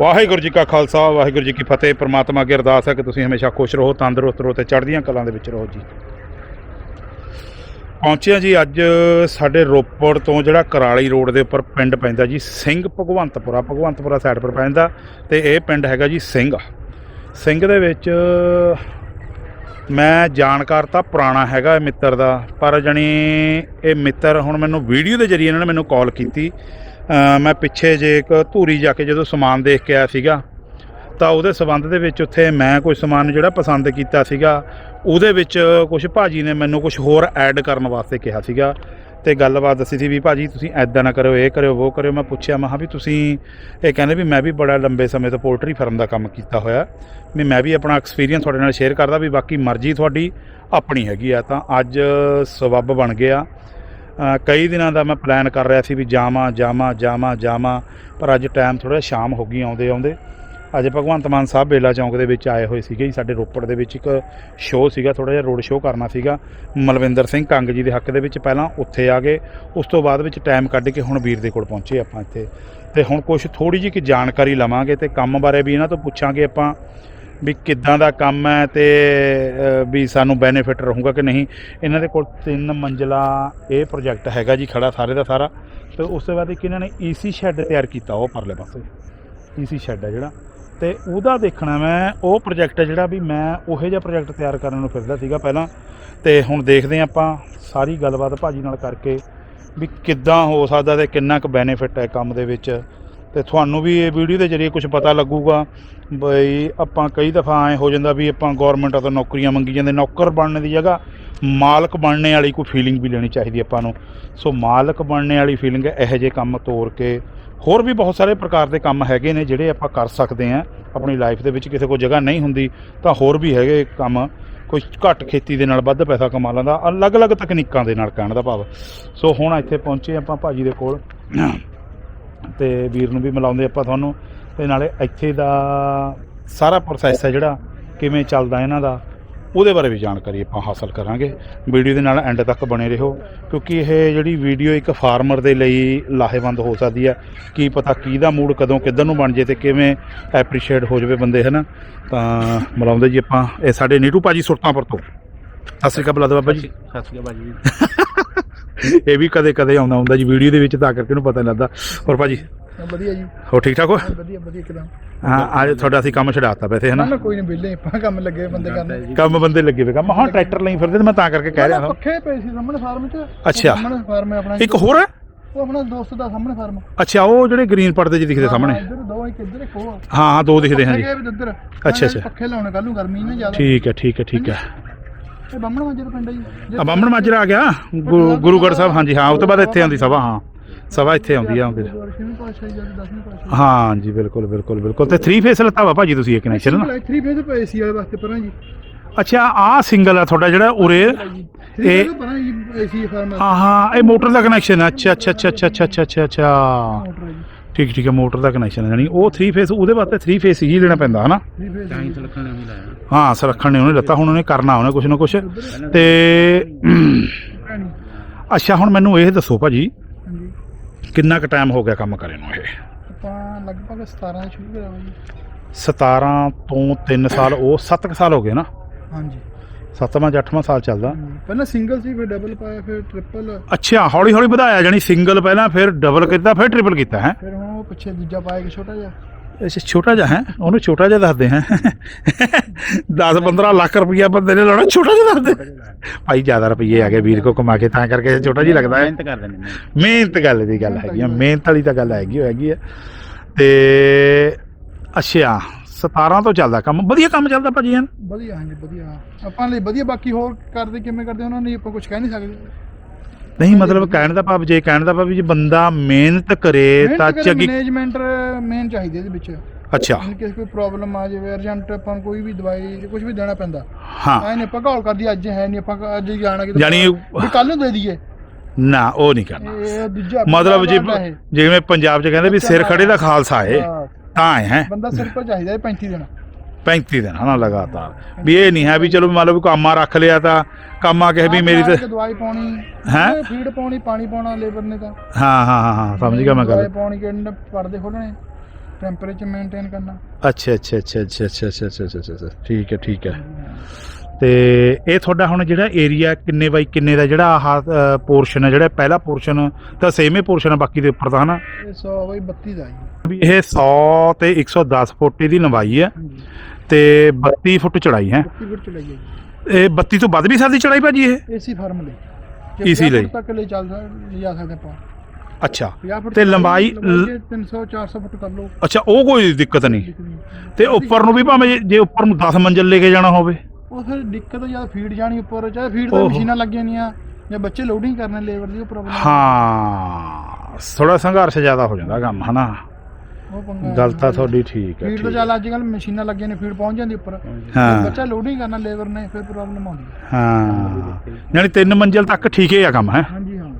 ਵਾਹਿਗੁਰੂ ਜੀ ਕਾ ਖਾਲਸਾ, ਵਾਹਿਗੁਰੂ ਜੀ ਕੀ ਫਤਿਹ। ਪ੍ਰਮਾਤਮਾ ਅੱਗੇ ਅਰਦਾਸ ਹੈ ਕਿ ਤੁਸੀਂ ਹਮੇਸ਼ਾ ਖੁਸ਼ ਰਹੋ, ਤੰਦਰੁਸਤ ਰਹੋ ਤੇ ਚੜ੍ਹਦੀਆਂ ਕਲਾਂ ਦੇ ਵਿੱਚ ਰਹੋ ਜੀ। ਪਹੁੰਚਿਆ ਜੀ ਅੱਜ ਸਾਡੇ ਰੋਪੜ ਤੋਂ ਜਿਹੜਾ ਕਰਾਲੀ ਰੋਡ ਦੇ ਉੱਪਰ ਪਿੰਡ ਪੈਂਦਾ ਜੀ, ਸਿੰਘ ਭਗਵੰਤਪੁਰਾ। ਭਗਵੰਤਪੁਰਾ ਸਾਈਡ ਪਰ ਪੈਂਦਾ ਤੇ ਇਹ ਪਿੰਡ ਹੈਗਾ ਜੀ ਸਿੰਘ। ਸਿੰਘ ਦੇ ਵਿੱਚ ਮੈਂ ਜਾਣਕਾਰ ਤਾਂ ਪੁਰਾਣਾ ਹੈਗਾ ਮਿੱਤਰ ਦਾ, ਪਰ ਜਣੀ ਇਹ ਮਿੱਤਰ ਹੁਣ ਮੈਨੂੰ ਵੀਡੀਓ ਦੇ ਜ਼ਰੀਏ ਇਹਨਾਂ ਨੇ ਮੈਨੂੰ ਕਾਲ ਕੀਤੀ ਮੈਂ ਪਿੱਛੇ ਜੇ ਇੱਕ ਧੂਰੀ ਜਾ ਕੇ ਜਦੋਂ ਸਮਾਨ ਦੇਖ ਕੇ ਆਇਆ ਸੀਗਾ, ਤਾਂ ਉਹਦੇ ਸਬੰਧ ਦੇ ਵਿੱਚ ਉੱਥੇ ਮੈਂ ਕੋਈ ਸਮਾਨ ਜਿਹੜਾ ਪਸੰਦ ਕੀਤਾ ਸੀਗਾ, ਉਹਦੇ ਵਿੱਚ ਕੁਝ ਭਾਜੀ ਨੇ ਮੈਨੂੰ ਕੁਝ ਹੋਰ ਐਡ ਕਰਨ ਵਾਸਤੇ ਕਿਹਾ ਸੀਗਾ। ਤੇ ਗੱਲਬਾਤ ਦੱਸੀ ਸੀ ਵੀ ਭਾਜੀ ਤੁਸੀਂ ਐਦਾਂ ਨਾ ਕਰਿਓ, ਇਹ ਕਰਿਓ, ਉਹ ਕਰਿਓ। ਮੈਂ ਪੁੱਛਿਆ, ਮੈਂ ਕਿਹਾ ਵੀ ਤੁਸੀਂ, ਇਹ ਕਹਿੰਦੇ ਵੀ ਮੈਂ ਵੀ ਬੜਾ ਲੰਬੇ ਸਮੇਂ ਤੋਂ ਪੋਲਟਰੀ ਫਾਰਮ ਦਾ ਕੰਮ ਕੀਤਾ ਹੋਇਆ, ਵੀ ਮੈਂ ਵੀ ਆਪਣਾ ਐਕਸਪੀਰੀਅੰਸ ਤੁਹਾਡੇ ਨਾਲ ਸ਼ੇਅਰ ਕਰਦਾ ਵੀ ਬਾਕੀ ਮਰਜ਼ੀ ਤੁਹਾਡੀ ਆਪਣੀ ਹੈਗੀ ਆ। ਤਾਂ ਅੱਜ ਸਬੱਬ ਬਣ ਗਿਆ। ਕਈ ਦਿਨਾਂ ਦਾ ਮੈਂ ਪਲਾਨ ਕਰ ਰਿਹਾ ਸੀ ਵੀ ਜਾਵਾਂ ਜਾਵਾਂ ਜਾਵਾਂ ਜਾਵਾਂ, ਪਰ ਅੱਜ ਟਾਈਮ ਥੋੜਾ ਸ਼ਾਮ ਹੋ ਗਈ ਆਉਂਦੇ ਆਉਂਦੇ। ਅੱਜ ਭਗਵੰਤ ਮਾਨ ਸਾਹਿਬ ਬੇਲਾ ਚੌਂਕ ਦੇ ਵਿੱਚ ਆਏ ਹੋਏ ਸੀਗੇ ਜੀ, ਸਾਡੇ ਰੋਪੜ ਦੇ ਵਿੱਚ ਇੱਕ ਸ਼ੋਅ ਸੀਗਾ ਥੋੜਾ ਜਿਹਾ ਰੋਡ ਸ਼ੋਅ ਕਰਨਾ ਸੀਗਾ। ਮਲਵਿੰਦਰ ਸਿੰਘ ਕੰਗ ਜੀ ਦੇ ਹੱਕ ਦੇ ਵਿੱਚ ਪਹਿਲਾਂ ਉੱਥੇ ਆ ਗਏ, ਉਸ ਤੋਂ ਬਾਅਦ ਵਿੱਚ ਟਾਈਮ ਕੱਢ ਕੇ ਹੁਣ ਵੀਰ ਦੇ ਕੋਲ ਪਹੁੰਚੇ ਆਪਾਂ ਇੱਥੇ। ਤੇ ਹੁਣ ਕੁਝ ਥੋੜੀ ਜਿਹੀ ਕਿ ਜਾਣਕਾਰੀ ਲਵਾਂਗੇ ਤੇ ਕੰਮ ਬਾਰੇ ਵੀ ਇਹਨਾਂ ਤੋਂ ਪੁੱਛਾਂਗੇ ਆਪਾਂ। ਵੀ ਕਿੱਦਾਂ ਦਾ ਕੰਮ ਹੈ ਤੇ ਵੀ ਸਾਨੂੰ ਬੈਨੀਫਿਟ ਰਹੂਗਾ ਕਿ ਨਹੀਂ। ਇਹਨਾਂ ਦੇ ਕੋਲ ਤਿੰਨ ਮੰਜ਼ਲਾ ਇਹ ਪ੍ਰੋਜੈਕਟ ਹੈਗਾ ਜੀ ਖੜਾ ਸਾਰੇ ਦਾ ਸਾਰਾ। ਤੇ ਉਸ ਤੋਂ ਬਾਅਦ ਇੱਕ ਇਹਨਾਂ ਨੇ ਈਸੀ ਸ਼ੈੱਡ ਤਿਆਰ ਕੀਤਾ, ਉਹ ਪਰਲੇ ਪਾਸੇ। ਈਸੀ ਸ਼ੈੱਡ ਹੈ ਜਿਹੜਾ। ਤੇ ਉਹਦਾ ਦੇਖਣਾ ਮੈਂ, ਉਹ ਪ੍ਰੋਜੈਕਟ ਹੈ ਜਿਹੜਾ ਵੀ ਮੈਂ ਉਹੇ ਜਿਹਾ ਪ੍ਰੋਜੈਕਟ ਤਿਆਰ ਕਰਨ ਨੂੰ ਫਿਰਦਾ ਸੀਗਾ ਪਹਿਲਾਂ। ਤੇ ਹੁਣ ਦੇਖਦੇ ਹਾਂ ਆਪਾਂ ਸਾਰੀ ਗੱਲਬਾਤ ਭਾਜੀ ਨਾਲ ਕਰਕੇ ਵੀ ਕਿੱਦਾਂ ਹੋ ਸਕਦਾ ਤੇ ਕਿੰਨਾ ਕੁ ਬੈਨੀਫਿਟ ਹੈ ਕੰਮ ਦੇ ਵਿੱਚ। ਤੇ ਤੁਹਾਨੂੰ ਵੀ ਇਹ ਵੀਡੀਓ ਦੇ ਜ਼ਰੀਏ ਕੁਝ ਪਤਾ ਲੱਗੂਗਾ ਬਈ ਆਪਾਂ ਕਈ ਦਫਾ ਐ ਹੋ ਜਾਂਦਾ ਵੀ ਆਪਾਂ ਗਵਰਨਮੈਂਟ ਤੋਂ ਨੌਕਰੀਆਂ ਮੰਗੀ ਜਾਂਦੇ, ਨੌਕਰ ਬਣਨ ਦੀ ਜਗ੍ਹਾ ਮਾਲਕ ਬਣਨੇ ਵਾਲੀ ਕੋਈ ਫੀਲਿੰਗ ਵੀ ਲੈਣੀ ਚਾਹੀਦੀ ਆਪਾਂ ਨੂੰ। ਸੋ ਮਾਲਕ ਬਣਨੇ ਵਾਲੀ ਫੀਲਿੰਗ ਇਹੋ ਜਿਹੇ ਕੰਮ ਤੋਰ ਕੇ ਹੋਰ ਵੀ ਬਹੁਤ ਸਾਰੇ ਪ੍ਰਕਾਰ ਦੇ ਕੰਮ ਹੈਗੇ ਨੇ ਜਿਹੜੇ ਆਪਾਂ ਕਰ ਸਕਦੇ ਆ ਆਪਣੀ ਲਾਈਫ ਦੇ ਵਿੱਚ ਕਿਸੇ ਕੋਲ ਜਗ੍ਹਾ ਨਹੀਂ ਹੁੰਦੀ ਤਾਂ ਹੋਰ ਵੀ ਹੈਗੇ ਕੰਮ, ਕੋਈ ਘੱਟ ਖੇਤੀ ਦੇ ਨਾਲ ਵੱਧ ਪੈਸਾ ਕਮਾ ਲੈਂਦਾ, ਅਲੱਗ-ਅਲੱਗ ਤਕਨੀਕਾਂ ਦੇ ਨਾਲ ਕਹਿਣ ਦਾ ਭਾਵ। ਸੋ ਹੁਣ ਇੱਥੇ ਪਹੁੰਚੇ ਆਪਾਂ ਭਾਜੀ ਦੇ ਕੋਲ। ਤੇ ਵੀਰ ਨੂੰ ਵੀ ਮਿਲਾਉਂਦੇ ਆਪਾਂ ਤੁਹਾਨੂੰ। ਤੇ ਨਾਲੇ ਇੱਥੇ ਦਾ ਸਾਰਾ ਪ੍ਰੋਸੈਸ ਹੈ ਜਿਹੜਾ, ਕਿਵੇਂ ਚੱਲਦਾ ਇਹਨਾਂ ਦਾ, ਉਹਦੇ ਬਾਰੇ ਵੀ ਜਾਣਕਾਰੀ ਆਪਾਂ ਹਾਸਲ ਕਰਾਂਗੇ। ਵੀਡੀਓ ਦੇ ਨਾਲ ਐਂਡ ਤੱਕ ਬਣੇ ਰਹੋ, ਕਿਉਂਕਿ ਇਹ ਜਿਹੜੀ ਵੀਡੀਓ ਇੱਕ ਫਾਰਮਰ ਦੇ ਲਈ ਲਾਹੇਵੰਦ ਹੋ ਸਕਦੀ ਹੈ। ਕੀ ਪਤਾ ਕੀ ਦਾ ਮੂਡ ਕਦੋਂ ਕਿੱਧਰ ਨੂੰ ਬਣ ਜੇ ਤੇ ਕਿਵੇਂ ਐਪਰੀਸ਼ੀਏਟ ਹੋ ਜਾਵੇ ਬੰਦੇ, ਹਨਾ? ਤਾਂ ਮਿਲਾਉਂਦੇ ਜੀ ਆਪਾਂ। ਇਹ ਸਾਡੇ ਨੀਟੂ ਭਾਜੀ ਸੁਰਤਾਂਪੁਰ ਤੋਂ। ਸਤਿ ਸ਼੍ਰੀ ਅਕਾਲ ਬੁਲਾਦਾ ਬਾਬਾ ਜੀ। ਸਤਿ ਸ਼੍ਰੀ ਅਕਾਲ ਭਾਜੀ ਇਹ ਵੀ ਕਦੇ ਕਦੇ ਆਉਂਦਾ ਹੁੰਦਾ ਜੀ ਵੀਡੀਓ ਦੇ ਵਿੱਚ ਤਾਂ ਕਰਕੇ ਨੂੰ ਪਤਾ ਨਹੀਂ ਲੱਗਦਾ। ਹੋਰ ਭਾਜੀ? ਵਧੀਆ ਜੀ। ਹੋ ਠੀਕ ਠਾਕ ਹੋ? ਵਧੀਆ ਵਧੀਆ ਇੱਕਦਮ। ਹਾਂ ਅੱਜ ਤੁਹਾਡਾ ਅਸੀਂ ਕੰਮ ਛਡਾਤਾ ਵੈਸੇ ਹਨਾ? ਨਾ ਕੋਈ ਨਹੀਂ ਵਿਹਲੇ ਆਪਾਂ ਕੰਮ ਲੱਗੇ ਬੰਦੇ ਕਰਨ। ਕੰਮ ਬੰਦੇ ਲੱਗੇ ਵੇ ਕੰਮ। ਹਾਂ ਟਰੈਕਟਰ ਲਈ ਫਿਰਦੇ ਮੈਂ ਤਾਂ ਕਰਕੇ ਕਹਿ ਰਿਹਾ ਹਾਂ। ਪੱਖੇ ਪਏ ਸੀ ਸਾਹਮਣੇ ਫਾਰਮ 'ਚ। ਅੱਛਾ। ਸਾਹਮਣੇ ਫਾਰਮ ਹੈ ਆਪਣਾ ਇੱਕ ਹੋਰ ਹੈ? ਉਹ ਆਪਣਾ ਦੋਸਤ ਦਾ ਸਾਹਮਣੇ ਫਾਰਮ। ਅੱਛਾ ਉਹ ਜਿਹੜੇ ਗ੍ਰੀਨ ਪਰਦੇ 'ਚ ਦਿਖਦੇ ਸਾਹਮਣੇ? ਇੱਧਰ ਦੋ ਇੱਕ ਇੱਧਰ ਇੱਕ ਉਹ। ਹਾਂ ਹਾਂ ਦੋ ਦਿਖਦੇ ਹਾਂ ਜੀ। ਪੱਖੇ ਅੱਛਾ, ਅੱਛਾ। ਲਾਉਣੇ ਕੱਲ ਨੂੰ ਗਰਮੀ ਨਾ ਜ਼ਿਆਦਾ। ਠੀਕ ਹੈ ਠੀਕ ਹੈ ਠੀਕ ਹੈ। ਇਹ ਬੰਮਣ ਮਾਜਰ ਪਿੰਡ ਹੈ ਜੀ। ਆ ਬਾਹਮਣ ਮਾਜਰਾ ਆ ਗਿਆ? ਗੁਰੂ- ਗੁਰੂਗੜ੍ਹ ਸਾਹਿਬ ਹਾਂਜੀ ਹਾਂ ਉਸ ਤੋਂ ਬਾਅਦ ਇੱਥੇ ਆਉਂਦੀ ਸਭਾ ਹਾਂ। ਸਭਾ ਇੱਥੇ ਆਉਂਦੀ ਆ ਆਉਂਦੀ ਛੇਵੀਂ ਪਾਤਸ਼ਾਹੀ ਜਾਂ 10ਵੀਂ ਪਾਤਸ਼ਾਹੀ। ਹਾਂ ਜੀ ਬਿਲਕੁਲ ਬਿਲਕੁਲ ਬਿਲਕੁਲ। ਤੇ 3 ਫੇਸ ਲੱਤਾ ਵਾ ਭਾਜੀ ਤੁਸੀਂ ਇਹ ਕਨੈਕਸ਼ਨ ਨਾ। 3 ਫੇਜ਼ ਪਏ ਸੀ ਵਾਲੇ ਵਾਸਤੇ ਪਰਾਂ ਜੀ। ਅੱਛਾ ਆਹ ਸਿੰਗਲ ਆ ਤੁਹਾਡਾ ਜਿਹੜਾ ਉਰੇ ਇਹ ਇਹ ਪਰਾਂ ਜੀ ਏਸੀ ਫਾਰਮ ਹਾਂ ਹਾਂ ਇਹ ਮੋਟਰ ਦਾ ਕਨੈਕਸ਼ਨ ਹੈ ਅੱਛਾ ਅੱਛਾ ਅੱਛਾ ਅੱਛਾ ਅੱਛਾ ਅੱਛਾ ਅੱਛਾ। ਠੀਕ ਠੀਕ ਹੈ ਮੋਟਰ ਦਾ ਕਨੈਕਸ਼ਨ ਹੈ ਜਾਨੀ ਉਹ 3 ਫੇਸ ਉਹਦੇ ਵਾਸਤੇ 3 ਫੇਸ ਹੀ ਲੈਣਾ ਪੈਂਦਾ ਹਨਾ? 3 ਫੇਜ਼ ਤਾਂ ਹੀ ਤਾਂ ਲੱਖਾਂ ਨੇ ਵੀ ਲਾਇਆ। ਹਾਂ ਸੁਰੱਖਣ ਨੇ ਉਹਨੇ ਲੱਤਾ ਹੁਣ ਉਹਨੇ ਕਰਨਾ ਉਹਨੇ ਕੁਛ ਨਾ ਕੁਛ। ਤੇ ਅੱਛਾ ਹੁਣ ਮੈਨੂੰ ਇਹ ਦੱਸੋ ਭਾਜੀ ਹਾਂਜੀ ਕਿੰਨਾ ਕੁ ਟਾਈਮ ਹੋ ਗਿਆ ਕੰਮ ਕਰੇ ਨੂੰ ਇਹ? ਆਪਾਂ ਲਗਭਗ 17 ਤੋਂ ਸ਼ੁਰੂ ਜੀ। 17 ਤੋਂ 3 ਸਾਲ ਉਹ 7 ਸਾਲ ਹੋ ਗਏ ਨਾ? ਹਾਂਜੀ। 7ਵਾਂ ਜਾਂ 8ਵਾਂ ਸਾਲ ਚੱਲਦਾ। ਪਹਿਲਾਂ ਸਿੰਗਲ ਸੀ ਫਿਰ ਡਬਲ ਪਾਇਆ ਫਿਰ ਟ੍ਰਿਪਲ ਅੱਛਾ ਹੌਲੀ ਹੌਲੀ ਵਧਾਇਆ ਜਾਨੀ ਸਿੰਗਲ ਪਹਿਲਾਂ ਫਿਰ ਡਬਲ ਕੀਤਾ ਫਿਰ ਟ੍ਰਿਪਲ ਕੀਤਾ ਹੈ? ਫਿਰ ਹੁਣ ਉਹ ਪਿੱਛੇ ਦੂਜਾ ਪਾਇਆ ਕਿ ਛੋਟਾ ਜਿਹਾ? ਅੱਛਾ ਛੋਟਾ ਜਿਹਾ ਹੈ? ਉਹਨੂੰ ਛੋਟਾ ਜਿਹਾ ਦੱਸਦੇ ਹੈ? 10 15 ਲੱਖ ਰੁਪਈਆ ਬੰਦੇ ਨੇ ਲਾਉਣਾ ਛੋਟਾ ਜਿਹਾ ਦੱਸਦੇ। ਭਾਈ ਜ਼ਿਆਦਾ ਰੁਪਈਏ ਆ ਗਏ ਵੀਰ ਕੋ ਕਮਾ ਕੇ ਤਾਂ ਕਰਕੇ ਛੋਟਾ ਜਿਹਾ ਲੱਗਦਾ ਹੈ? ਮਿਹਨਤ ਕਰ ਦਿੰਦੇ ਨੇ। ਮਿਹਨਤ ਗੱਲ ਦੀ ਗੱਲ ਹੈਗੀ ਆ ਮਿਹਨਤ ਵਾਲੀ ਤਾਂ ਗੱਲ ਹੈਗੀ ਆ। ਤੇ ਅੱਛਾ। 17 ਤੋਂ ਚੱਲਦਾ ਕੰਮ। ਵਧੀਆ ਕੰਮ ਚੱਲਦਾ ਭਾਜੀ ਐਨ? ਵਧੀਆ ਹਾਂਜੀ ਵਧੀਆ। ਆਪਾਂ ਲਈ ਵਧੀਆ ਬਾਕੀ ਹੋਰ ਕਰਦੇ ਕਿਵੇਂ ਕਰਦੇ ਉਹਨਾਂ ਨੇ ਆਪਾਂ ਕੁਝ ਕਹਿ ਨਹੀਂ ਸਕਦੇ। ਨਹੀਂ ਮਤਲਬ ਕਹਿਣ ਦਾ ਭਾਵ ਜੇ ਕਹਿਣ ਦਾ ਭਾਵ ਜੇ ਬੰਦਾ ਮਿਹਨਤ ਕਰੇ ਤਾਂ ਚੰਗੀ ਮੈਨੇਜਮੈਂਟ ਮੇਨ ਚਾਹੀਦੀ ਇਹਦੇ ਵਿੱਚ। ਅੱਛਾ। ਕੇਸ ਕੋਈ ਪ੍ਰੋਬਲਮ ਆ ਜਾਵੇ ਅਰਜੈਂਟ ਆਪਾਂ ਨੂੰ ਕੋਈ ਵੀ ਦਵਾਈ ਕੁਝ ਵੀ ਦੇਣਾ ਪੈਂਦਾ। ਹਾਂ। ਐ ਨਹੀਂ ਆਪਾਂ ਘਾਲ ਕਰਦੀ ਅੱਜ ਹੈ ਨਹੀਂ ਆਪਾਂ ਅੱਜ ਹੀ ਜਾਣਾ ਜਾਣੀ ਵੀ ਕੱਲ ਨੂੰ ਦੇ ਦਈਏ। ਨਾ ਉਹ ਨਹੀਂ ਕਰਨਾ। ਮਤਲਬ। ਜਿਵੇਂ ਪੰਜਾਬ 'ਚ ਕਹਿੰਦੇ ਵੀ ਸਿਰ ਖੜੇ ਦਾ ਖਾਲਸਾ ਏ ਹਾਂ, ਤਾਂ ਹੈ ਬੰਦਾ ਸਿਰ ਕੋ ਚਾਹੀਦਾ 35 ਦਿਨ 35 ਦਿਨ ਹਨਾ ਲਗਾਤਾਰ ਵੀ ਇਹ ਨਹੀਂ ਹੈ ਵੀ ਚਲੋ ਮੰਨ ਲਓ ਕਾਮਾ ਰੱਖ ਲਿਆ ਤਾਂ ਕਾਮਾ ਕਿਸੇ ਵੀ ਮੇਰੀ ਤੇ ਦਵਾਈ ਪਾਉਣੀ ਹੈ ਫੀਡ ਪਾਉਣੀ ਪਾਣੀ ਪਾਉਣਾ ਲੇਬਰ ਨੇ ਤਾਂ ਹਾਂ ਹਾਂ ਹਾਂ ਸਮਝ ਗਿਆ ਮੈਂ ਗੱਲ ਦਵਾਈ ਪਾਉਣੀ ਕਿੰਨੇ ਪਰਦੇ ਖੋਲਣੇ ਟੈਂਪਰੇਚਰ ਮੇਨਟੇਨ ਕਰਨਾ ਅੱਛਾ ਅੱਛਾ ਅੱਛਾ ਅੱਛਾ ਅੱਛਾ ਅੱਛਾ ਠੀਕ ਹੈ ਠੀਕ ਹੈ ਤੇ ਇਹ ਤੁਹਾਡਾ ਹੁਣ ਜਿਹੜਾ ਏਰੀਆ ਕਿੰਨੇ ਬਾਈ ਕਿੰਨੇ ਦਾ ਜਿਹੜਾ ਆਹ ਪੋਰਸ਼ਨ ਹੈ ਜਿਹੜਾ ਪਹਿਲਾ ਪੋਰਸ਼ਨ ਤਾਂ ਸੇਮੇ ਪੋਰਸ਼ਨ ਹੈ ਬਾਕੀ ਦੇ ਉੱਪਰ ਦਾ ਹਨਾ? ਇਹ 100 ਬਈ 32 ਦਾ ਜੀ। ਵੀ ਇਹ 100 ਤੇ 110 ਫੁੱਟ ਦੀ ਲੰਬਾਈ ਹੈ ਤੇ 32 ਫੁੱਟ ਚੜਾਈ ਹੈ। 32 ਫੁੱਟ ਚਲਾਈਏ ਜੀ। ਇਹ 32 ਤੋਂ ਵੱਧ ਵੀ ਸਕਦੀ ਚੜਾਈ ਭਾਜੀ ਇਹ? ਏਸੀ ਫਾਰਮ ਲਈ। AC ਲਈ। ਤੱਕ ਲਈ ਚੱਲਦਾ ਲਿਜਾ ਸਕਦੇ ਆਪਾਂ। ਅੱਛਾ। 50 ਫੁੱਟ ਤੇ ਲੰਬਾਈ- 300 400 ਫੁੱਟ ਕਰ ਲਓ। ਅੱਛਾ ਉਹ ਕੋਈ ਦਿੱਕਤ ਨਹੀਂ। ਤੇ ਉੱਪਰ ਨੂੰ ਵੀ ਭਾਵੇਂ ਜੇ- ਜੇ ਉੱਪਰ ਨੂੰ 10 ਮੰਜ਼ਲ ਲੈ ਕੇ ਜਾਣਾ ਹੋਵੇ। ਉਹ ਫਿਰ ਦਿੱਕਤ ਜਾਂ ਫੀਡ ਜਾਣੀ ਉੱਪਰ ਚਾਹੇ ਫੀਡ ਤਾਂ। ਮਸ਼ੀਨਾਂ ਲੱਗੀਆਂ ਨਹੀਂ ਆ ਜਾਂ ਬੱਚੇ ਲੋਡਿੰਗ ਕਰਨੇ ਲੇਬਰ ਦੀ ਉਹ ਪ੍ਰੋਬਲਮ ਹਾਂ ਥੋੜਾ ਸੰਘਰਸ਼ ਜ਼ਿਆਦਾ ਹੋ ਜਾਂਦਾ ਕੰਮ ਹਨਾ? ਗੱਲ ਤਾਂ ਤੁਹਾਡੀ ਠੀਕ ਹੈ ਫੀਡ ਤਾਂ ਚੱਲ ਅੱਜ ਕੱਲ ਮਸ਼ੀਨਾਂ ਲੱਗੀਆਂ ਨੇ ਫੀਡ ਪਹੁੰਚ ਜਾਂਦੀ ਉੱਪਰ। ਹਾਂ। ਬੱਚਾ ਲੋਡਿੰਗ ਕਰਨਾ ਲੇਬਰ ਨੇ ਫਿਰ ਪ੍ਰੋਬਲਮ ਆਉਂਦੀ। ਹਾਂ। ਯਾਨੀ ਤਿੰਨ ਮੰਜ਼ਲ ਤੱਕ ਠੀਕ ਹੀ ਆ ਕੰਮ ਹੈ? ਹਾਂਜੀ ਹਾਂ।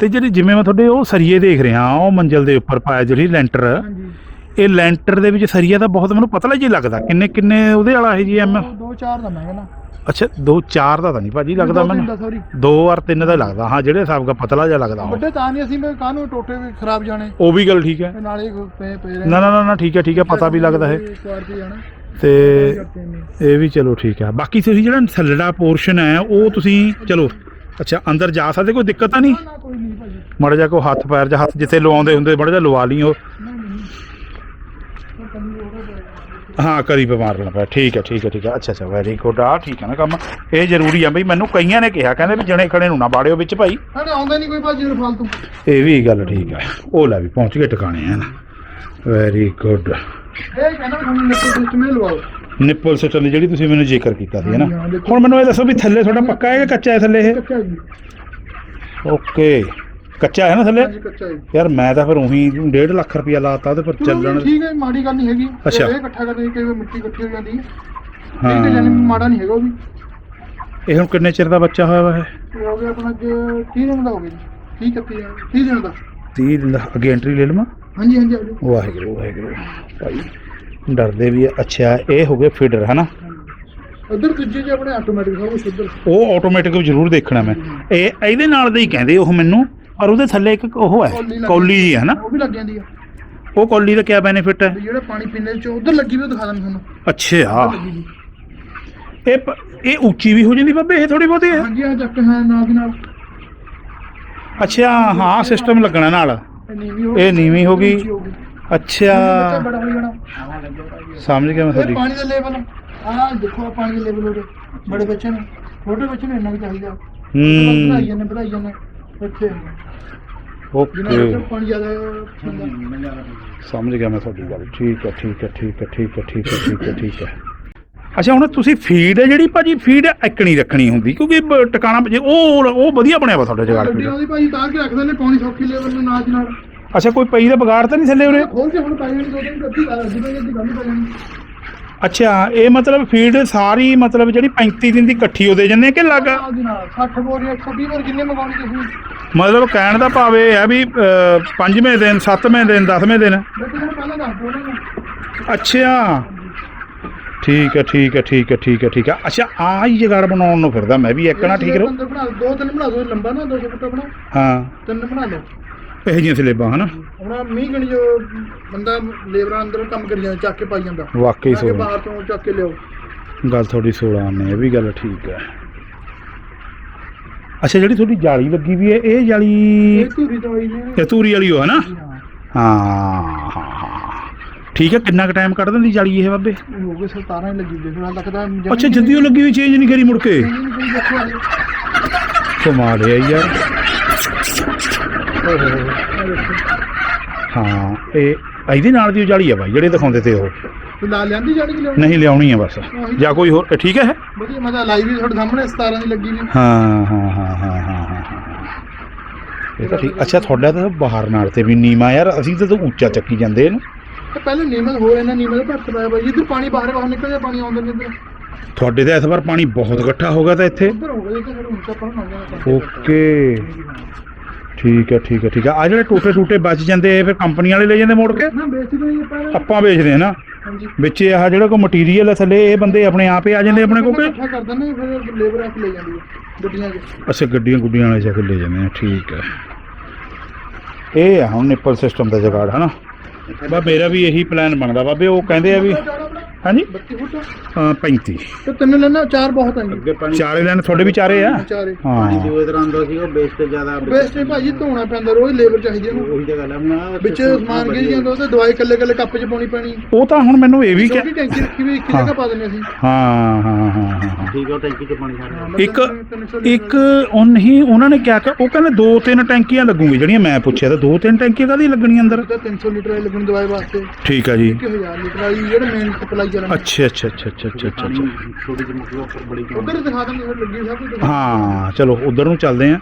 ਤੇ ਜਿਹੜੀ ਜਿਵੇਂ ਮੈਂ ਤੁਹਾਡੇ ਉਹ ਸਰੀਏ ਦੇਖ ਰਿਹਾ ਉਹ ਮੰਜ਼ਲ ਦੇ ਉੱਪਰ ਪਾਇਆ ਜਿਹੜੀ ਲੈਂਟਰ। ਹਾਂਜੀ। ਇਹ ਲੈਂਟਰ ਦੇ ਵਿੱਚ ਸਰੀਆ ਤਾਂ ਬਹੁਤ ਮੈਨੂੰ ਪਤਲਾ ਜਿਹਾ ਲੱਗਦਾ। ਕਿੰਨੇ ਕਿੰਨੇ ਉਹਦੇ ਵਾਲਾ ਇਹ ਜੀ ਐਮ? ਦੋ- ਚਾਰ ਦਾ ਮੈਂ ਕਹਿੰਦਾ। ਅੱਛਾ 2 4 ਦਾ ਤਾਂ ਨਹੀਂ ਭਾਜੀ ਲੱਗਦਾ ਮੈਨੂੰ। ਸੌਰੀ 2 ਔਰ 3 ਦਾ ਲੱਗਦਾ। ਹਾਂ ਜਿਹੜੇ ਹਿਸਾਬ ਦਾ ਪਤਲਾ ਜਿਹਾ ਲੱਗਦਾ। ਵੱਡੇ ਤਾਂ ਨਹੀਂ ਅਸੀਂ ਮੈਂ ਕਾਹਨੂੰ ਟੋਟੇ ਵੀ ਖਰਾਬ ਜਾਣੇ? ਉਹ ਵੀ ਗੱਲ ਠੀਕ ਹੈ। ਨਾਲੇ ਪਏ ਪਏ ਨਾ ਨਾ ਨਾ ਨਾ ਠੀਕ ਹੈ ਠੀਕ ਹੈ ਪਤਾ ਵੀ ਲੱਗਦਾ ਹੈ। ਤੇ ਇਹ ਵੀ ਚਲੋ ਠੀਕ ਹੈ। ਬਾਕੀ ਤੁਸੀਂ ਜਿਹੜਾ ਥੱਲੜਾ ਪੋਰਸ਼ਨ ਹੈ ਉਹ ਤੁਸੀਂ ਚਲੋ। ਅੱਛਾ ਅੰਦਰ ਜਾ ਸਕਦੇ ਕੋਈ ਦਿੱਕਤ ਤਾਂ ਨਹੀਂ? ਮੜ ਜਾ ਕੋ ਹੱਥ ਪੈਰ ਜਾਂ ਹੱਥ ਜਿੱਥੇ ਲਵਾਉਂਦੇ ਹੁੰਦੇ ਮੜ ਜਾ ਲਵਾ ਲਈ ਉਹ ਹਾਂ ਕਰੀ ਬਿਮਾਰ ਲੈਣਾ ਪਿਆ ਠੀਕ ਹੈ ਠੀਕ ਹੈ ਠੀਕ ਹੈ। ਅੱਛਾ ਅੱਛਾ ਵੈਰੀ ਗੁੱਡ ਆ ਠੀਕ ਹੈ ਨਾ ਕੰਮ। ਇਹ ਜ਼ਰੂਰੀ ਆ ਬਈ ਮੈਨੂੰ ਕਈਆਂ ਨੇ ਕਿਹਾ ਕਹਿੰਦੇ ਵੀ ਜਣੇ ਖੜੇ ਨੂੰ ਨਾ ਬਾੜਿਓ ਵਿੱਚ ਭਾਈ। ਸਾਡੇ ਆਉਂਦਾ ਨਹੀਂ ਕੋਈ ਭਾਜੀ ਨੂੰ ਫਾਲਤੂ ਇਹ ਵੀ ਗੱਲ ਠੀਕ ਹੈ। ਉਹ ਲੈ ਵੀ ਪਹੁੰਚ ਗਏ ਟਿਕਾਣੇ ਹਨ ਵੈਰੀ ਗੁੱਡ ਇਹ ਕਹਿੰਦਾ ਤੁਹਾਨੂੰ ਨਿੱਕੇ ਸਿਸਟਮ ਹੀ ਲਵਾਓ। ਨਿੱਪਲ ਸਿਸਟਮ ਜਿਹੜੀ ਤੁਸੀਂ ਮੈਨੂੰ ਜ਼ਿਕਰ ਕੀਤਾ ਸੀ ਹੈ ਨਾ। ਹਾਂ। ਹੁਣ ਮੈਨੂੰ ਇਹ ਦੱਸੋ ਵੀ ਥੱਲੇ ਤੁਹਾਡਾ ਪੱਕਾ ਹੈ ਕਿ ਕੱਚਾ ਹੈ ਥੱਲੇ ਇਹ? ਕੱਚਾ ਜੀ। ਓਕੇ ਕੱਚਾ ਹੈ ਨਾ ਥੱਲੇ? ਹਾਂਜੀ ਕੱਚਾ ਜੀ। ਯਾਰ ਮੈਂ ਤਾਂ ਫਿਰ ਉਹੀ 1.5 ਲੱਖ ਰੁਪਇਆ ਲਾਤਾ ਉਹਦੇ ਪਰ ਚਲੋ ਚੱਲਣ ਠੀਕ ਹੈ ਮਾੜੀ ਗੱਲ ਨਹੀਂ ਹੈਗੀ। ਅੱਛਾ। ਇਹ ਇਕੱਠਾ ਕਰਦੇ ਕਈ ਵਾਰ ਮਿੱਟੀ ਇਕੱਠੀ ਹੋ ਜਾਂਦੀ ਹੈ। ਠੀਕ ਹਾਂ ਹੈ ਯਾਨੀ ਮਾੜਾ ਨਹੀਂ ਹੈਗਾ ਉਹ ਵੀ। ਇਹ ਹੁਣ ਕਿੰਨੇ ਚਿਰ ਦਾ ਬੱਚਾ ਹੋਇਆ ਵਾ ਇਹ? ਹੋ ਗਿਆ ਆਪਣਾ ਅੱਜ 30 ਦਿਨ ਦਾ ਹੋ ਗਿਆ ਜੀ। 30 31 30 ਦਿਨ ਦਾ। 30 ਦਿਨ ਦਾ ਅੱਗੇ ਐਂਟਰੀ ਲੈ ਲਵਾਂ? ਹਾਂਜੀ ਹਾਂਜੀ ਆ ਜਾਓ। ਵਾਹਿਗੁਰੂ ਵਾਹਿਗੁਰੂ। ਭਾਈ ਡਰਦੇ ਵੀ ਆ। ਅੱਛਾ ਇਹ ਹੋ ਗਏ ਫੀਡਰ ਹਨਾ? ਉੱਧਰ ਦੂਜੇ ਜੇ ਆਪਣੇ ਆਟੋਮੈਟਿਕ ਸਭ ਉੱਧਰ ਉਹ ਆਟੋਮੈਟਿਕ ਜ਼ਰੂਰ ਦੇਖਣਾ ਮੈਂ। ਇਹ ਇਹਦੇ ਨਾਲ ਦੇ ਹੀ ਕਹਿੰਦੇ ਉਹ ਮੈਨੂੰ। ਪਰ ਉਹਦੇ ਥੱਲੇ ਇੱਕ ਉਹ ਹੈ ਕੌਲੀ ਜੀ ਹੈ ਨਾ? ਉਹ ਵੀ ਲੱਗ ਜਾਂਦੀ ਆ। ਉਹ ਕੌਲੀ ਦਾ ਕੀ ਬੈਨੀਫਿਟ ਹੈ? ਜਿਹੜਾ ਪਾਣੀ ਪੀਣੇ ਚ ਉੱਧਰ ਲੱਗੀ ਵੀ ਉਹ ਦਿਖਾ ਦਾਂ ਤੁਹਾਨੂੰ। ਅੱਛਾ ਲੱਗੀ ਜੀ। ਇਹ ਪ- ਇਹ ਉੱਚੀ ਵੀ ਹੋ ਜਾਂਦੀ ਬਾਬੇ ਇਹ ਥੋੜੀ ਬਹੁਤੀ ਹੈ? ਹਾਂਜੀ ਆ ਚੱਕ ਹੈ ਨਾਲ ਦੀ ਨਾਲ। ਅੱਛਾ ਹਾਂ ਸਿਸਟਮ ਲੱਗਣਾ ਨਾਲ। ਇਹ ਨੀਵੀਂ ਹੋ ਇਹ ਨੀਵੀਂ ਹੋ ਗਈ। ਉੱਚੀ। ਅੱਛਾ ਬੱਚਾ ਬੜਾ ਹੋ ਜਾਣਾ। ਸਮਝ ਗਿਆ ਮੈਂ ਇਹ ਤੁਹਾਡੀ। ਪਾਣੀ ਦਾ ਲੈਵਲ ਆਹ ਦੇਖੋ ਆਹ ਪਾਣੀ ਦਾ ਲੈਵਲ ਉਹਦੇ ਬੜੇ ਬੱਚੇ ਨੇ ਛੋਟੇ ਬੱਚੇ ਨੂੰ ਇੰਨਾ ਵੀ ਚਾਹੀਦਾ। ਵਧਾਈ ਹੂੰ ਜਾਂਦੇ ਵਧਾਈ ਜਾਂਦੇ। ਜਿੰਨਾ ਓਕੇ ਬੱਚਾ ਪਾਣੀ ਜ਼ਿਆਦਾ ਹੁੰਦਾ ਸਮਝ ਗਿਆ ਮੈਂ ਤੁਹਾਡੀ ਗੱਲ। ਠੀਕ ਹੈ ਠੀਕ ਹੈ ਠੀਕ ਹੈ ਠੀਕ ਹੈ ਠੀਕ ਹੈ ਠੀਕ ਹੈ ਠੀਕ ਹੈ। ਅੱਛਾ ਹੁਣ ਤੁਸੀਂ ਫੀਡ ਹੈ ਜਿਹੜੀ ਭਾਜੀ ਫੀਡ ਐਕਣੀ ਰੱਖਣੀ ਹੁੰਦੀ ਕਿਉਂਕਿ ਬ- ਟਿਕਾਣਾ ਜੇ ਉਹ ਉਹ ਵਧੀਆ ਬਣਿਆ ਵਾ ਤੁਹਾਡਾ ਜਗਾੜ ਫੀਡ ਉਹਦੀ ਭਾਈ ਤਾਰ ਕੇ ਰੱਖਦੇ ਨੇ ਪਾਣੀ ਸੌਖੀ ਲੈਵਲ ਨੂੰ ਨਾਲ ਦੀ ਨਾਲ। ਅੱਛਾ ਕੋਈ ਪਈ ਦਾ ਬਗਾੜ ਤਾਂ ਨਹੀਂ ਥੱਲੇ ਉਰੇ? ਖੋਲ ਕੇ ਹੁਣ ਪਾਈ ਜਾਣੀ ਦੋ ਦਿਨ ਗੱਡੀ ਜਿਵੇਂ ਗੱਡੀ ਗੱਲ ਪੈ ਜਾਣੀ। ਅੱਛਾ ਇਹ ਮਤਲਬ ਫੀਡ ਸਾਰੀ ਮਤਲਬ ਜਿਹੜੀ 35 ਦਿਨ ਦੀ ਇਕੱਠੀ ਦੇ ਜਾਂਦੇ ਆ ਕਿ ਲੱਗ ਨਾਲ ਦੀ ਨਾਲ 60 ਬੋਰੀ 120 ਬੋਰੀ ਜਿੰਨੇ ਮੰਗਾਉਣੀ ਤੁਸੀਂ। ਮਤਲਬ ਕਹਿਣ ਦਾ ਭਾਵ ਇਹ ਹੈ ਵੀ ਅਹ, ਪੰਜਵੇਂ ਦਿਨ ਸੱਤਵੇਂ ਦਿਨ ਦਸਵੇਂ ਦਿਨ। ਬੇਟੇ ਨੂੰ ਪਹਿਲਾਂ ਦੱਸ ਦਿਓ ਨਾ। ਅੱਛਾ। ਠੀਕ ਹੈ ਠੀਕ ਹੈ ਠੀਕ ਹੈ ਠੀਕ ਹੈ ਠੀਕ ਹੈ। ਅੱਛਾ ਆਹ ਹੀ ਜਗਾੜ ਬਣਾਉਣ ਨੂੰ ਫਿਰਦਾ ਮੈਂ ਵੀ ਇੱਕ ਨਾ ਠੀਕ ਰਹੋ। ਬੰਦੇ ਬਣਾ ਲਓ, ਦੋ ਤਿੰਨ ਬਣਾ ਦੋ ਲੰਬਾ ਨਾ 200 ਫੁੱਟ ਬਣਾ। ਹਾਂ। ਤਿੰਨ ਬਣਾ ਲਓ। ਇਹ ਜਿਹੀਆਂ ਸਲੇਬਾਂ ਹਨਾ? ਹੁਣ ਮੀਂਹ ਗਣੀ ਜੋ ਬੰਦਾ ਲੇਬਰਾਂ ਅੰਦਰ ਕੰਮ ਕਰੀ ਜਾਂਦਾ ਚੱਕ ਕੇ ਪਾਈ ਜਾਂਦਾ। ਵਾਕਈ ਜਾ ਕੇ ਬਾਹਰ ਤੋਂ ਚੱਕ ਕੇ ਲਿਓ ਗੱਲ ਤੁਹਾਡੀ 16 ਨੇ ਇਹ ਵੀ ਗੱਲ ਠੀਕ ਹੈ। ਅੱਛਾ ਜਿਹੜੀ ਤੁਹਾਡੀ ਜਾਲੀ ਲੱਗੀ ਵੀ ਹੈ ਇਹ ਜਾਲੀ ਇਹ ਧੂਰੀ ਦਵਾਈ ਨੇ ਇਹ ਤੂਰੀ ਵਾਲੀ ਹੋ ਹੈ। ਨਾ ਹਾਂ ਹਾਂ ਹਾਂ ਹਾਂ। ਠੀਕ ਹੈ ਕਿੰਨਾ ਕੁ ਟਾਈਮ ਕੱਢ ਦਿੰਦੀ ਜਾਲੀ ਇਹ ਬਾਬੇ? ਹੋ ਗਏ 17 ਹੀ ਲੱਗੀ ਦੇਖਣਾ ਲੱਗਦਾ ਅੱਛਾ ਜੱਦੀ ਉਹ ਲੱਗੀ ਹੋਈ ਚੇਂਜ ਨਹੀਂ ਕਰੀ ਮੁੜ ਕੇ? ਕੋਈ ਦੇਖੋ। ਆ ਕਮਾਲ ਹੈ ਯਾਰ। ਹਾਂ ਇਹ ਇਹਦੇ ਨਾਲ ਦੀ ਉਹ ਜਾਲੀ ਆ ਬਾਈ ਜਿਹੜੇ ਦਿਖਾਉਂਦੇ ਤੇ ਉਹ। ਤੂੰ ਲਾ ਲਿਆਂਦੀ ਜਾਣੀ ਕਿ ਲਿਆਉਣੀ? ਨਹੀਂ ਲਿਆਉਣੀ ਆ ਬਸ। ਜਾਂ ਕੋਈ ਹੋਰ ਠੀਕ ਹੈ ਇਹ? ਵਧੀਆ ਮੈਂ ਤਾਂ ਲਾਈ ਵੀ ਤੁਹਾਡੇ ਸਾਹਮਣੇ 17 ਦੀ ਲੱਗੀ ਵੀ। ਹਾਂ ਹਾਂ ਹਾਂ ਹਾਂ ਹਾਂ ਹਾਂ ਹਾਂ। ਇਹ ਤਾਂ ਠੀਕ। ਅੱਛਾ ਤੁਹਾਡਾ ਤਾਂ ਬਾਹਰ ਨਾਲ ਤੇ ਵੀ ਨੀਮਾ ਯਾਰ ਅਸੀਂ ਤਾਂ ਉੱਚਾ ਚੱਕੀ ਜਾਂਦੇ ਇਹਨੂੰ। ਤੇ ਪਹਿਲੇ ਨੀਮਤ ਹੋ ਇਹਨਾਂ ਨੀਮਤ ਦਾ ਭੱਤ ਪਾਇਆ ਬਾਈ। ਇੱਧਰ ਪਾਣੀ ਬਾਹਰ ਬਾਹਰ ਨਿਕਲਦਾ ਪਾਣੀ ਆਉਂਦਾ ਨਹੀਂ ਇੱਧਰ ਤੁਹਾਡੇ ਤਾਂ ਇਸ ਵਾਰ ਪਾਣੀ ਬਹੁਤ ਇਕੱਠਾ ਹੋ ਗਿਆ ਤਾਂ ਇੱਥੇ। ਓਕੇ। ਠੀਕ ਹੈ ਠੀਕ ਹੈ ਠੀਕ ਹੈ। ਆ ਜਿਹੜੇ ਟੂਟੇ ਟੂਟੇ ਬਚ ਜਾਂਦੇ ਇਹ ਫਿਰ ਕੰਪਨੀ ਵਾਲੇ ਲੈ ਜਾਂਦੇ ਮੋੜ ਕੇ? ਨਾ ਬੇਸਿਕਲੀ ਆਪਾਂ ਨਾ- ਆਪਾਂ ਵੇਚਦੇ ਹਾਂ ਨਾ। ਹਾਂਜੀ। ਵਿੱਚ ਇਹ ਜਿਹੜਾ ਕੋ ਮਟੀਰੀਅਲ ਹੈ ਥੱਲੇ ਇਹ ਬੰਦੇ ਆਪਣੇ ਆਪ ਹੀ ਆ ਜਾਂਦੇ ਆਪਣੇ ਕੋਲ ਕਿ ਇਕੱਠਾ ਕਰ ਦਿੰਦੇ ਫਿਰ ਲੇਬਰ ਆ ਕੇ ਲੈ ਜਾਂਦੀ ਹੈ ਗੱਡੀਆਂ 'ਚ। ਅੱਛਾ ਗੱਡੀਆਂ ਗੁੱਡੀਆਂ ਵਾਲੇ ਜਾ ਕੇ ਲੈ ਜਾਂਦੇ ਆ ਠੀਕ ਹੈ। ਇਹ ਆ ਹੁਣ ਨਿੱਪਲ ਸਿਸਟਮ ਦਾ ਜਗਾੜ ਹਨਾ। ਬਾ ਮੇਰਾ ਵੀ ਇਹੀ ਪਲਾਨ ਬਣਦਾ ਬਾਬੇ ਉਹ ਕਹਿੰਦੇ ਆ ਵੀ ਹਾਂਜੀ? 32 ਫੁੱਟ? ਅਹ 35 ਤੇ ਤਿੰਨ ਲੈਣਾ ਚਾਰ ਬਹੁਤ ਹੈ ਅੱਗੇ ਪਾਣੀ ਚਾਰੇ ਲੈਣ ਤੁਹਾਡੇ ਵੀ ਚਾਰੇ ਆ? ਚਾਰੇ। ਪਾਣੀ ਹਾਂ। ਜੋ ਇਧਰ ਆਉਂਦਾ ਸੀ ਉਹ ਬੇਸ ਤੇ ਜ਼ਿਆਦਾ ਬੇਸ ਤੇ ਭਾਜੀ ਧੋਣਾ ਪੈਂਦਾ ਰੋਜ਼ ਲੇਬਰ ਚਾਹੀਦੀ ਇਹਨੂੰ ਉਹੀ ਤਾਂ ਗੱਲ ਹੈ ਹੁਣ ਆਹ ਵਿੱਚ ਸਮਾਨ ਗਿਰ ਜਾਂਦਾ ਉਹਦੇ ਦਵਾਈ ਕੱਲੇ ਕੱਲੇ ਕੱਪ 'ਚ ਪਾਉਣੀ ਪੈਣੀ। ਉਹ ਤਾਂ ਹੁਣ ਮੈਨੂੰ ਇਹ ਵੀ ਛੋਟੀ ਕਿ ਟੈਂਕੀ ਰੱਖੀ ਵੀ ਇੱਕ ਹਾਂ। ਜਗ੍ਹਾ ਪਾ ਦਿੰਦੇ ਅਸੀਂ। ਹਾਂ ਹਾਂ ਹਾਂ ਹਾਂ ਹਾਂ ਠੀਕ ਹੈ ਉਹ ਟੈਂਕੀ ਚ ਪਾਣੀ ਛੱਡਦਾ ਮਤਲਬ ਇੱਕ ਤਿੰਨ ਸੌ ਲੀਟਰ ਇੱਕ ਉਹ ਨਹੀਂ ਉਹਨਾਂ ਨੇ ਕਿਹਾ ਕਿ ਉਹ ਕਹਿੰਦੇ ਦੋ ਤਿੰਨ ਟੈਂਕੀਆਂ ਲੱਗੂਗੀ ਜਿਹੜੀਆਂ ਮੈਂ ਪੁੱਛਿਆ ਤਾਂ ਦੋ ਤਿੰਨ ਟੈਂਕੀਆਂ ਕਾਹਦੀ ਲੱਗਣੀਆਂ ਅੰਦਰ? ਤਾਂ 300 ਲੀਟਰ ਵਾਲੀ ਲੱਗਣੀ ਦਵਾਈ ਵਾਸਤੇ। ਠੀਕ ਆ ਜੀ। 1000 ਲੀਟਰ ਵਾਲੀ ਜਿਹੜੇ ਮੇਨ ਸਪਲਾਈ ਚੱਲਣੀ ਅੱਛਾ ਅੱਛਾ ਅੱਛਾ ਅੱਛਾ ਅੱਛਾ ਅੱਛਾ ਪਾਣੀ ਛੋਟੀ ਜਿਹੀ ਮੁੱਕੀ ਉੱਪਰ ਬੜੀ ਉਧਰ ਦਿਖਾ ਦਿੰਦੇ ਫਿਰ ਲੱਗੀ ਸਭ ਕੁਝ। ਹਾਂ ਚਲੋ ਉਧਰ ਨੂੰ ਚੱਲਦੇ ਆ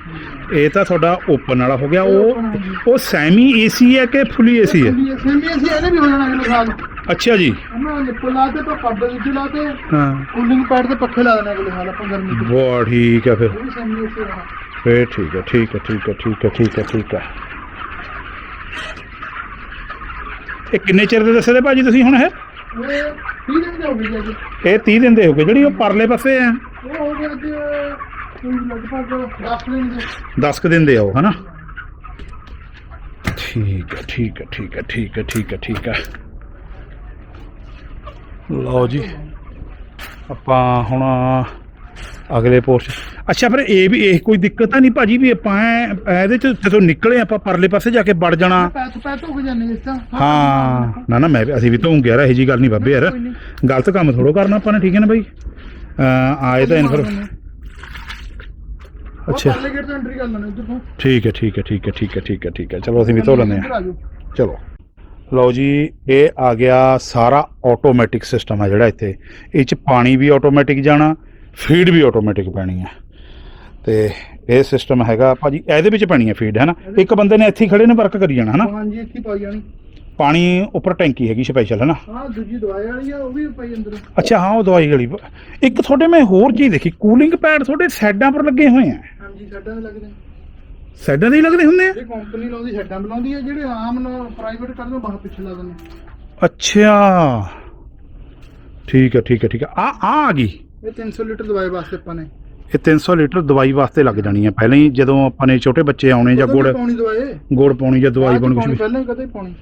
ਇਹ ਤਾਂ ਤੁਹਾਡਾ ਓਪਨ ਵਾਲਾ ਹੋ ਗਿਆ। ਉਹ ਉਹ ਸੈਮੀ ਏਸੀ ਹੈ ਕਿ ਫੁੱਲੀ ਏਸੀ ਹੈ? ਸੇਮੀ ਅਸੀਂ ਇਹਨੇ ਵੀ ਹੋ ਜਾਣਾ ਅਗਲੇ ਸਾਲ। ਅੱਛਾ ਜੀ। ਉਹਨਾਂ ਨਿੱਪਲ ਲਾ ਤੇ ਪੱਦ ਵਿੱਚ ਲਾ ਤੇ ਹਾਂ। ਕੂਲਿੰਗ ਪੈਡ ਤੇ ਪੱਖੇ ਲਾ ਦੇਣੇ ਅਗਲੇ ਸਾਲ ਆਪਾਂ ਗਰਮੀ ਚ। ਬਹੁਤ ਠੀਕ ਹੈ ਫਿਰ। ਉਹ ਵੀ ਸੇਮੀ ਇਸੇ ਰਹਾ ਫੇਰ ਠੀਕ ਹੈ ਠੀਕ ਹੈ ਠੀਕ ਹੈ ਠੀਕ ਹੈ ਠੀਕ ਹੈ ਠੀਕ ਹੈ। ਇਹ ਕਿੰਨੇ ਚਿਰ ਦੇ ਦੱਸੇ ਦੇ ਭਾਜੀ ਤੁਸੀਂ ਹੁਣ ਇਹ? 30 ਦਿਨ ਦੇ ਹੋ ਗਏ ਜੀ ਇਹ 30 ਦਿਨ ਦੇ ਹੋ ਗਏ ਜਿਹੜੀ ਉਹ ਪਰਲੇ ਪਾਸੇ ਆ। ਉਹ ਹੋ ਗਿਆ ਅੱਜ ਕੋਈ ਲਗਭਗ 10 ਦਿਨ ਦੇ। 10 ਕੁ ਦਿਨ ਦੇ ਆਓ ਹਨਾ? ਠੀਕ ਹੈ ਠੀਕ ਹੈ ਠੀਕ ਹੈ ਠੀਕ ਹੈ ਠੀਕ ਹੈ ਠੀਕ ਹੈ ਲਓ ਜੀ ਆਪਾਂ ਹੁਣ ਅਗਲੇ ਪੋਸਟ ਅੱਛਾ ਫਿਰ ਇਹ ਵੀ ਇਹ ਕੋਈ ਦਿੱਕਤ ਤਾਂ ਨਹੀਂ ਭਾਜੀ ਵੀ ਆਪਾਂ ਐਂ- ਇਹਦੇ ਚ ਜਦੋਂ ਨਿਕਲੇ ਆਪਾਂ ਪਰਲੇ ਪਾਸੇ ਜਾ ਕੇ ਵੜ ਜਾਣਾ। ਪੈਥ ਪੈਥ ਹੋ ਜਾਂਦੇ ਇਸ ਤਾਂ ਹਾਂ ਨਾ ਨਾ ਮੈਂ ਵੀ ਅਸੀਂ ਵੀ ਧੋਉਂਗੇ ਯਾਰ ਇਹੋ ਜੀ ਗੱਲ ਨਹੀਂ ਬਾਬੇ ਯਾਰ। ਗਲਤ ਕੰਮ ਥੋੜੋ ਕਰਨਾ ਆਪਾਂ ਨੇ ਠੀਕ ਹੈ ਨਾ ਬਾਈ? ਅਹ ਆਏ ਤਾਂ ਇਨਫਰ ਅੱਛਾ। ਪਰਲੇ ਗੇਟ ਤੋਂ ਐਂਟਰੀ ਕਰ ਲੈਣਾ ਇੱਧਰ ਤੋਂ। ਠੀਕ ਹੈ ਠੀਕ ਹੈ ਠੀਕ ਹੈ ਠੀਕ ਹੈ ਠੀਕ ਹੈ ਠੀਕ ਹੈ। ਚਲੋ ਅਸੀਂ ਵੀ ਧੋ ਲੈਂਦੇ ਇੱਧਰ ਹਾਂ ਆ ਜਾਓ। ਚਲੋ। ਲਓ ਜੀ ਇਹ ਆ ਗਿਆ ਸਾਰਾ ਆਟੋਮੈਟਿਕ ਸਿਸਟਮ ਹੈ ਜਿਹੜਾ ਇੱਥੇ। ਇਹ ਚ ਪਾਣੀ ਵੀ ਆਟੋਮੈਟਿਕ ਜਾਣਾ ਫੀਡ ਵੀ ਆਟੋਮੈਟਿਕ ਪੈਣੀ ਹੈ। ਤੇ ਇਹ ਸਿਸਟਮ ਹੈਗਾ ਭਾਜੀ ਇਹਦੇ ਵਿੱਚ ਪੈਣੀ ਹੈ ਫੀਡ ਹੈ ਨਾ ਇੱਕ ਬੰਦੇ ਨੇ ਇੱਥੇ ਖੜੇ ਨੇ ਵਰਕ ਕਰੀ ਜਾਣਾ ਹੈ ਨਾ ਹਾਂਜੀ ਇੱਥੇ ਪਾਈ ਜਾਣੀ। ਪਾਣੀ ਉੱਪਰ ਟੈਂਕੀ ਹੈਗੀ ਸਪੈਸ਼ਲ ਹੈ ਨਾ ਹਾਂ ਦੂਜੀ ਦਵਾਈ ਵਾਲੀ ਆ ਉਹ ਵੀ ਪਈ ਅੰਦਰ। ਅੱਛਾ ਹਾਂ ਉਹ ਦਵਾਈ ਗਲੀ ਇੱਕ ਤੁਹਾਡੇ ਮੈਂ ਹੋਰ ਚੀਜ਼ ਦੇਖੀ ਕੂਲਿੰਗ ਪੈਡ ਤੁਹਾਡੇ ਸਾਈਡਾਂ ਪਰ ਲੱਗੇ ਹੋਏ ਆ। ਹਾਂਜੀ ਸਾਡਾ ਵੀ ਲੱਗਦੇ। ਸਾਈਡਾਂ ਦੇ ਹੀ ਲੱਗਦੇ ਹੁੰਦੇ ਆ? ਇਹ ਕੰਪਨੀ ਲਾਉਂਦੀ ਸਾਡਾ ਬਣਾਉਂਦੀ ਹੈ ਜਿਹੜੇ ਆਮ ਨਾ ਪ੍ਰਾਈਵੇਟ ਕਰਦੇ ਬਾਹਰ ਪਿੱਛੇ ਲਾ ਦਿੰਦੇ ਅੱਛਾ। ਠੀਕ ਹੈ ਠੀਕ ਹੈ ਠੀਕ ਹੈ। ਆ ਆ ਆ ਗਈ। ਇਹ 300 ਲੀਟਰ ਦਵਾਈ ਵਾਸਤੇ ਆਪਾਂ ਨੇ। ਇਹ 300 ਲੀਟਰ ਦਵਾਈ ਵਾਸਤੇ ਲੱਗ ਜਾਣੀ ਹੈ ਪਹਿਲਾਂ ਹੀ ਜਦੋਂ ਆਪਾਂ ਨੇ ਛੋਟੇ ਬੱਚੇ ਆਉਣੇ ਜਾਂ ਗੁੜ ਪਾਉਣੀ ਦਵਾਈ? ਗੁੜ ਪਾਉਣੀ ਜਾਂ ਦਵਾਈ ਪਾਉਣੀ ਕੁਛ ਵੀ ਪਹਿਲਾਂ ਹੀ ਕਦੇ ਪਾਉਣੀ?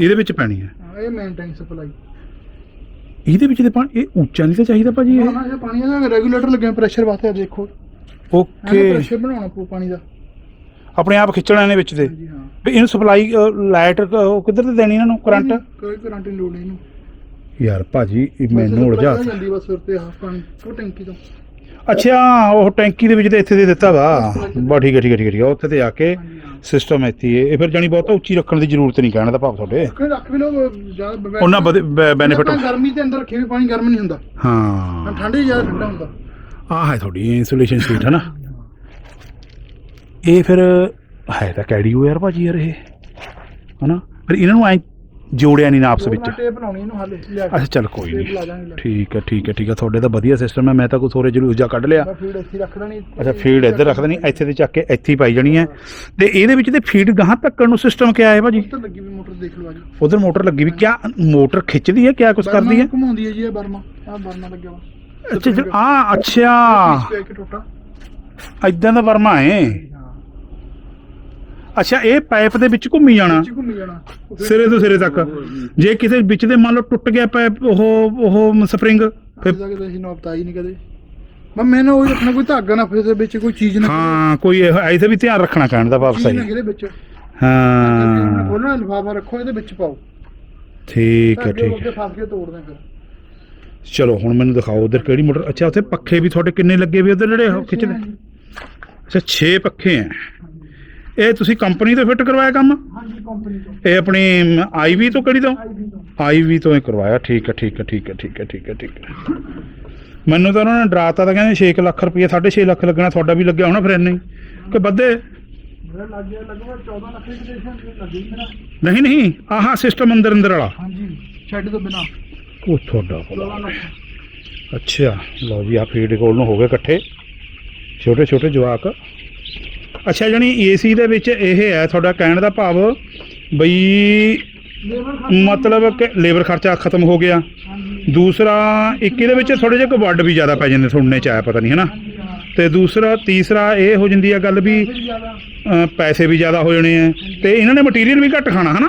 ਇਹਦੇ ਵਿੱਚ ਪੈਣੀ ਹੈ ਹਾਂ ਇਹ ਮੇਨ ਟੈਂਕ ਸਪਲਾਈ ਇਹਦੇ ਵਿੱਚ ਤੇ ਪਾਣੀ ਇਹ ਉੱਚਾ ਨਹੀਂ ਤਾਂ ਚਾਹੀਦਾ ਭਾਜੀ ਇਹ। ਹਾਂ ਇਹ ਪਾਣੀ ਦਾ ਰੈਗੂਲੇਟਰ ਲੱਗਿਆ ਪ੍ਰੈਸ਼ਰ ਵਾਸਤੇ ਆ ਦੇਖੋ। ਓਕੇ। ਪ੍ਰੈਸ਼ਰ ਬਣਾਉਣਾ ਪਊ ਪਾਣੀ ਦਾ। ਆਪਣੇ ਆਪ ਖਿੱਚਣਾ ਇਹਨੇ ਵਿੱਚ ਤੇ। ਹਾਂਜੀ ਹਾਂ। ਵੀ ਇਹਨੂੰ ਸਪਲਾਈ ਲਾਈਟ ਕਿੱਧਰ ਤੇ ਦੇਣੀ ਇਹਨਾਂ ਨੂੰ? ਕਰੰਟ ਕੋਈ ਕਰੰਟ ਨਹੀਂ ਲੋੜ ਇਹਨੂੰ। ਯਾਰ ਭਾਜੀ ਇਹ ਮੈਨੂੰ ਉਲਝਾ ਜਾਂਦੀ ਬਸ ਉਹ ਟੈਂਕੀ ਤੋਂ। ਅੱਛਾ ਉਹ ਟੈਂਕੀ ਦੇ ਵਿੱਚ ਤੇ ਇੱਥੇ ਦੇ ਦਿੱਤਾ ਵਾ। ਬਾ ਠੀਕ ਹੈ ਠੀਕ ਹੈ ਠੀਕ ਹੈ ਠੀਕ ਹੈ। ਉੱਥੇ ਤੇ ਆ ਕੇ ਸਿਸਟਮ ਇੱਥੇ ਹੀ ਹੈ। ਇਹ ਫਿਰ ਜਾਨੀ ਬਹੁਤਾ ਉੱਚੀ ਰੱਖਣ ਦੀ ਜ਼ਰੂਰਤ ਨਹੀਂ ਕਹਿਣ ਦਾ ਭਾਵ ਤੁਹਾਡੇ। ਕੋਈ ਰੱਖ ਵੀ ਲਓ ਜ਼ਿਆਦਾ ਉਹਨਾਂ ਬੈਨੀਫਿਟ ਗਰਮੀ ਦੇ ਅੰਦਰ ਰੱਖੇ ਵੀ ਪਾਣੀ ਗਰਮ ਨਹੀਂ ਹੁੰਦਾ। ਹਾਂ। ਠੰਡੇ ਜ਼ਿਆਦਾ ਠੰਡਾ ਹੁੰਦਾ। ਆ ਹੈ ਤੁਹਾਡੀ ਇਨਸੂਲੇਸ਼ਨ ਸ਼ੀਟ ਹੈ ਨਾ? ਇਹ ਫਿਰ ਹੈ ਤਾਂ ਕੈਡੀ ਹੋ ਯਾਰ ਭਾਜੀ ਯਾਰ ਇਹ। ਹਨਾ ਪਰ ਇਹਨਾਂ ਨੂੰ ਐ ਜੋੜਿਆ ਨਹੀਂ ਨਾ ਆਪਸ ਵਿੱਚ। ਟੇਪ ਬਣਾਉਣੀ ਇਹਨੂੰ ਹਾਲੇ ਲਿਆ ਕੇ। ਅੱਛਾ ਚੱਲ ਕੋਈ ਨਹੀਂ। ਲਾ ਦਾਂਗੇ ਲੈ ਠੀਕ ਹੈ ਠੀਕ ਹੈ ਠੀਕ ਹੈ। ਤੁਹਾਡੇ ਤਾਂ ਵਧੀਆ ਸਿਸਟਮ ਹੈ ਮੈਂ ਤਾਂ ਕੋਈ ਥੋੜੇ ਜਲੂਸ ਜਾ ਕੱਢ ਲਿਆ। ਫੀਡ ਇੱਥੇ ਰੱਖ ਦੇਣੀ ਅੱਛਾ ਫੀਡ ਇੱਧਰ ਰੱਖ ਦੇਣੀ ਇੱਥੇ ਤੇ ਚੱਕ ਕੇ ਇੱਥੇ ਹੀ ਪਾਈ ਜਾਣੀ ਹੈ। ਤੇ ਇਹਦੇ ਵਿੱਚ ਤੇ ਫੀਡ ਗਾਹਾਂ ਤੱਕਣ ਨੂੰ ਸਿਸਟਮ ਕਿਆ ਹੈ ਭਾਜੀ? ਉੱਧਰ ਲੱਗੀ ਵੀ ਮੋਟਰ ਦੇਖ ਲਓ ਆ ਜੀ ਉਧਰ ਮੋਟਰ ਲੱਗੀ ਵੀ ਕਿਆ ਮੋਟਰ ਖਿੱਚਦੀ ਹੈ ਕਿਆ ਕੁਝ ਕਰਦੀ ਹੈ? ਘੁਮਾਉਂਦੀ ਹੈ ਜੀ ਇਹ ਬਰਮਾ। ਆ ਬਰਮਾ ਲੱਗਿਆ ਵਾ ਅੱਛਾ ਆ ਅੱਛਾ। ਇਦਾਂ ਦਾ ਵਰਮਾ ਹਾਂ। ਅੱਛਾ ਇਹ ਪਾਈਪ ਦੇ ਵਿੱਚ ਘੁੰਮੀ ਜਾਣਾ? ਵਿੱਚ ਘੁੰਮੀ ਜਾਣਾ। ਸਿਰੇ ਤੋਂ ਸਿਰੇ ਤੱਕ। ਜੇ। ਕਿਸੇ ਵਿੱਚ ਦੇ ਮੰਨ ਲਓ ਟੁੱਟ ਗਿਆ ਪਾਈਪ ਉਹ ਉਹ ਸਪਰਿੰਗ ਫਿਰ ਅੱਜ ਤੱਕ ਤਾਂ ਅਸੀਂ ਨੌਬਤ ਆਈ ਨਹੀਂ ਕਦੇ। ਮੈਂ ਮੈਨੂੰ ਉਹ ਰੱਖਣਾ ਕੋਈ ਧਾਗਾ ਨਾ ਫਸੇ ਵਿੱਚ ਕੋਈ ਚੀਜ਼ ਨਾ ਹਾਂ ਕੋਈ ਇਹ- ਐਸੇ ਵੀ ਧਿਆਨ ਰੱਖਣਾ ਕਹਿਣ ਦਾ ਵਾਪਸ ਚੀਜ਼ ਨਾ ਆਈ ਗਿਰੇ ਵਿੱਚ। ਹਾਂ। ਖੋਲਣਾ ਲਿਫਾਫਾ ਰੱਖੋ ਇਹਦੇ ਵਿੱਚ ਪਾਓ। ਠੀਕ ਹੈ ਧਾਗੇ ਠੀਕ ਅੱਗੇ ਹੈ ਫਸ ਕੇ ਤੋੜਦੇ ਫਿਰ। ਚਲੋ ਹੁਣ ਮੈਨੂੰ ਦਿਖਾਓ ਉਧਰ ਕਿਹੜੀ ਮੋਟਰ ਅੱਛਾ ਉੱਥੇ ਪੱਖੇ ਵੀ ਤੁਹਾਡੇ ਕਿੰਨੇ ਲੱਗੇ ਵੀ ਉਧਰ ਜਿਹੜੇ ਉਹ ਖਿੱਚਦੇ? ਅੱਛਾ 6 ਪੱਖੇ ਆ। ਇਹ ਤੁਸੀਂ ਕੰਪਨੀ ਤੋਂ ਫਿੱਟ ਕਰਵਾਇਆ ਕੰਮ? ਹਾਂਜੀ ਕੰਪਨੀ ਤੋਂ। ਇਹ ਆਪਣੀ ਆਈਵੀ ਤੋਂ ਕਿਹੜੀ ਤੋਂ? ਆਈਵੀ ਤੋਂ। ਹੀ ਕਰਵਾਇਆ। ਠੀਕ ਹੈ ਠੀਕ ਹੈ ਠੀਕ ਹੈ ਠੀਕ ਹੈ ਠੀਕ ਹੈ ਠੀਕ ਹੈ। ਮੈਨੂੰ ਤਾਂ ਉਹਨਾਂ ਨੇ ਡਰਾਤਾ ਤਾਂ ਕਹਿੰਦੇ 6 ਲੱਖ ਰੁਪਏ 6.5 ਲੱਖ ਲੱਗਣਾ ਤੁਹਾਡਾ ਵੀ ਲੱਗਿਆ ਹੋਣਾ ਫਿਰ ਇੰਨੇ ਹੀ। ਕਿ ਵੱਧੇ? ਮੇਰਾ ਲੱਗ ਗਿਆ ਲਗਭਗ 14 ਲੱਖ ਦੀ ਡਿਸਟੈਂਸ ਲੱਗੀ ਮੇਰਾ। ਨਹੀਂ ਨਹੀਂ ਆਹ ਸਿਸਟਮ ਅੰਦਰ ਅੰਦਰ ਵਾਲਾ। ਹਾਂਜੀ ਸ਼ੈੱਡ ਤੋਂ ਬਿਨਾ। ਉਹ ਤੁਹਾਡਾ 14 ਭਲਾ। ਲੱਖ। ਅੱਛਾ ਲਓ ਜੀ ਆ ਫੀਡ ਕੋਲ ਨੂੰ ਹੋ ਗਏ ਇਕੱਠੇ। ਛੋਟੇ ਛੋਟੇ ਜਵਾਕ। ਅੱਛਾ, ਜਣੀ ਏਸੀ ਦੇ ਵਿੱਚ ਇਹ ਹੈ, ਤੁਹਾਡਾ ਕਹਿਣ ਦਾ ਭਾਵ ਬਈ ਮਤਲਬ ਕਿ ਲੇਬਰ ਖਰਚਾ ਖਤਮ ਹੋ ਗਿਆ। ਦੂਸਰਾ, ਇੱਕ ਇਹਦੇ ਵਿੱਚ ਥੋੜੇ ਜਿਹੇ ਕਵੱਡ ਵੀ ਜ਼ਿਆਦਾ ਪੈ ਜਾਂਦੇ ਸੁਣਨੇ ਚ ਆਇਆ ਪਤਾ ਨਹੀਂ, ਹਨਾ? ਹਾਂਜੀ ਹਾਂ ਤੇ ਦੂਸਰਾ, ਤੀਸਰਾ, ਇਹ ਹੋ ਜਾਂਦੀ ਆ ਗੱਲ ਵੀ ਪੈਸੇ ਵੀ ਜ਼ਿਆਦਾ ਹੋ ਜਾਣੇ ਆ। ਤੇ ਇਹਨਾਂ ਨੇ ਮਟੀਰੀਅਲ ਵੀ ਘੱਟ ਖਾਣਾ, ਹਨਾ? ਨਾ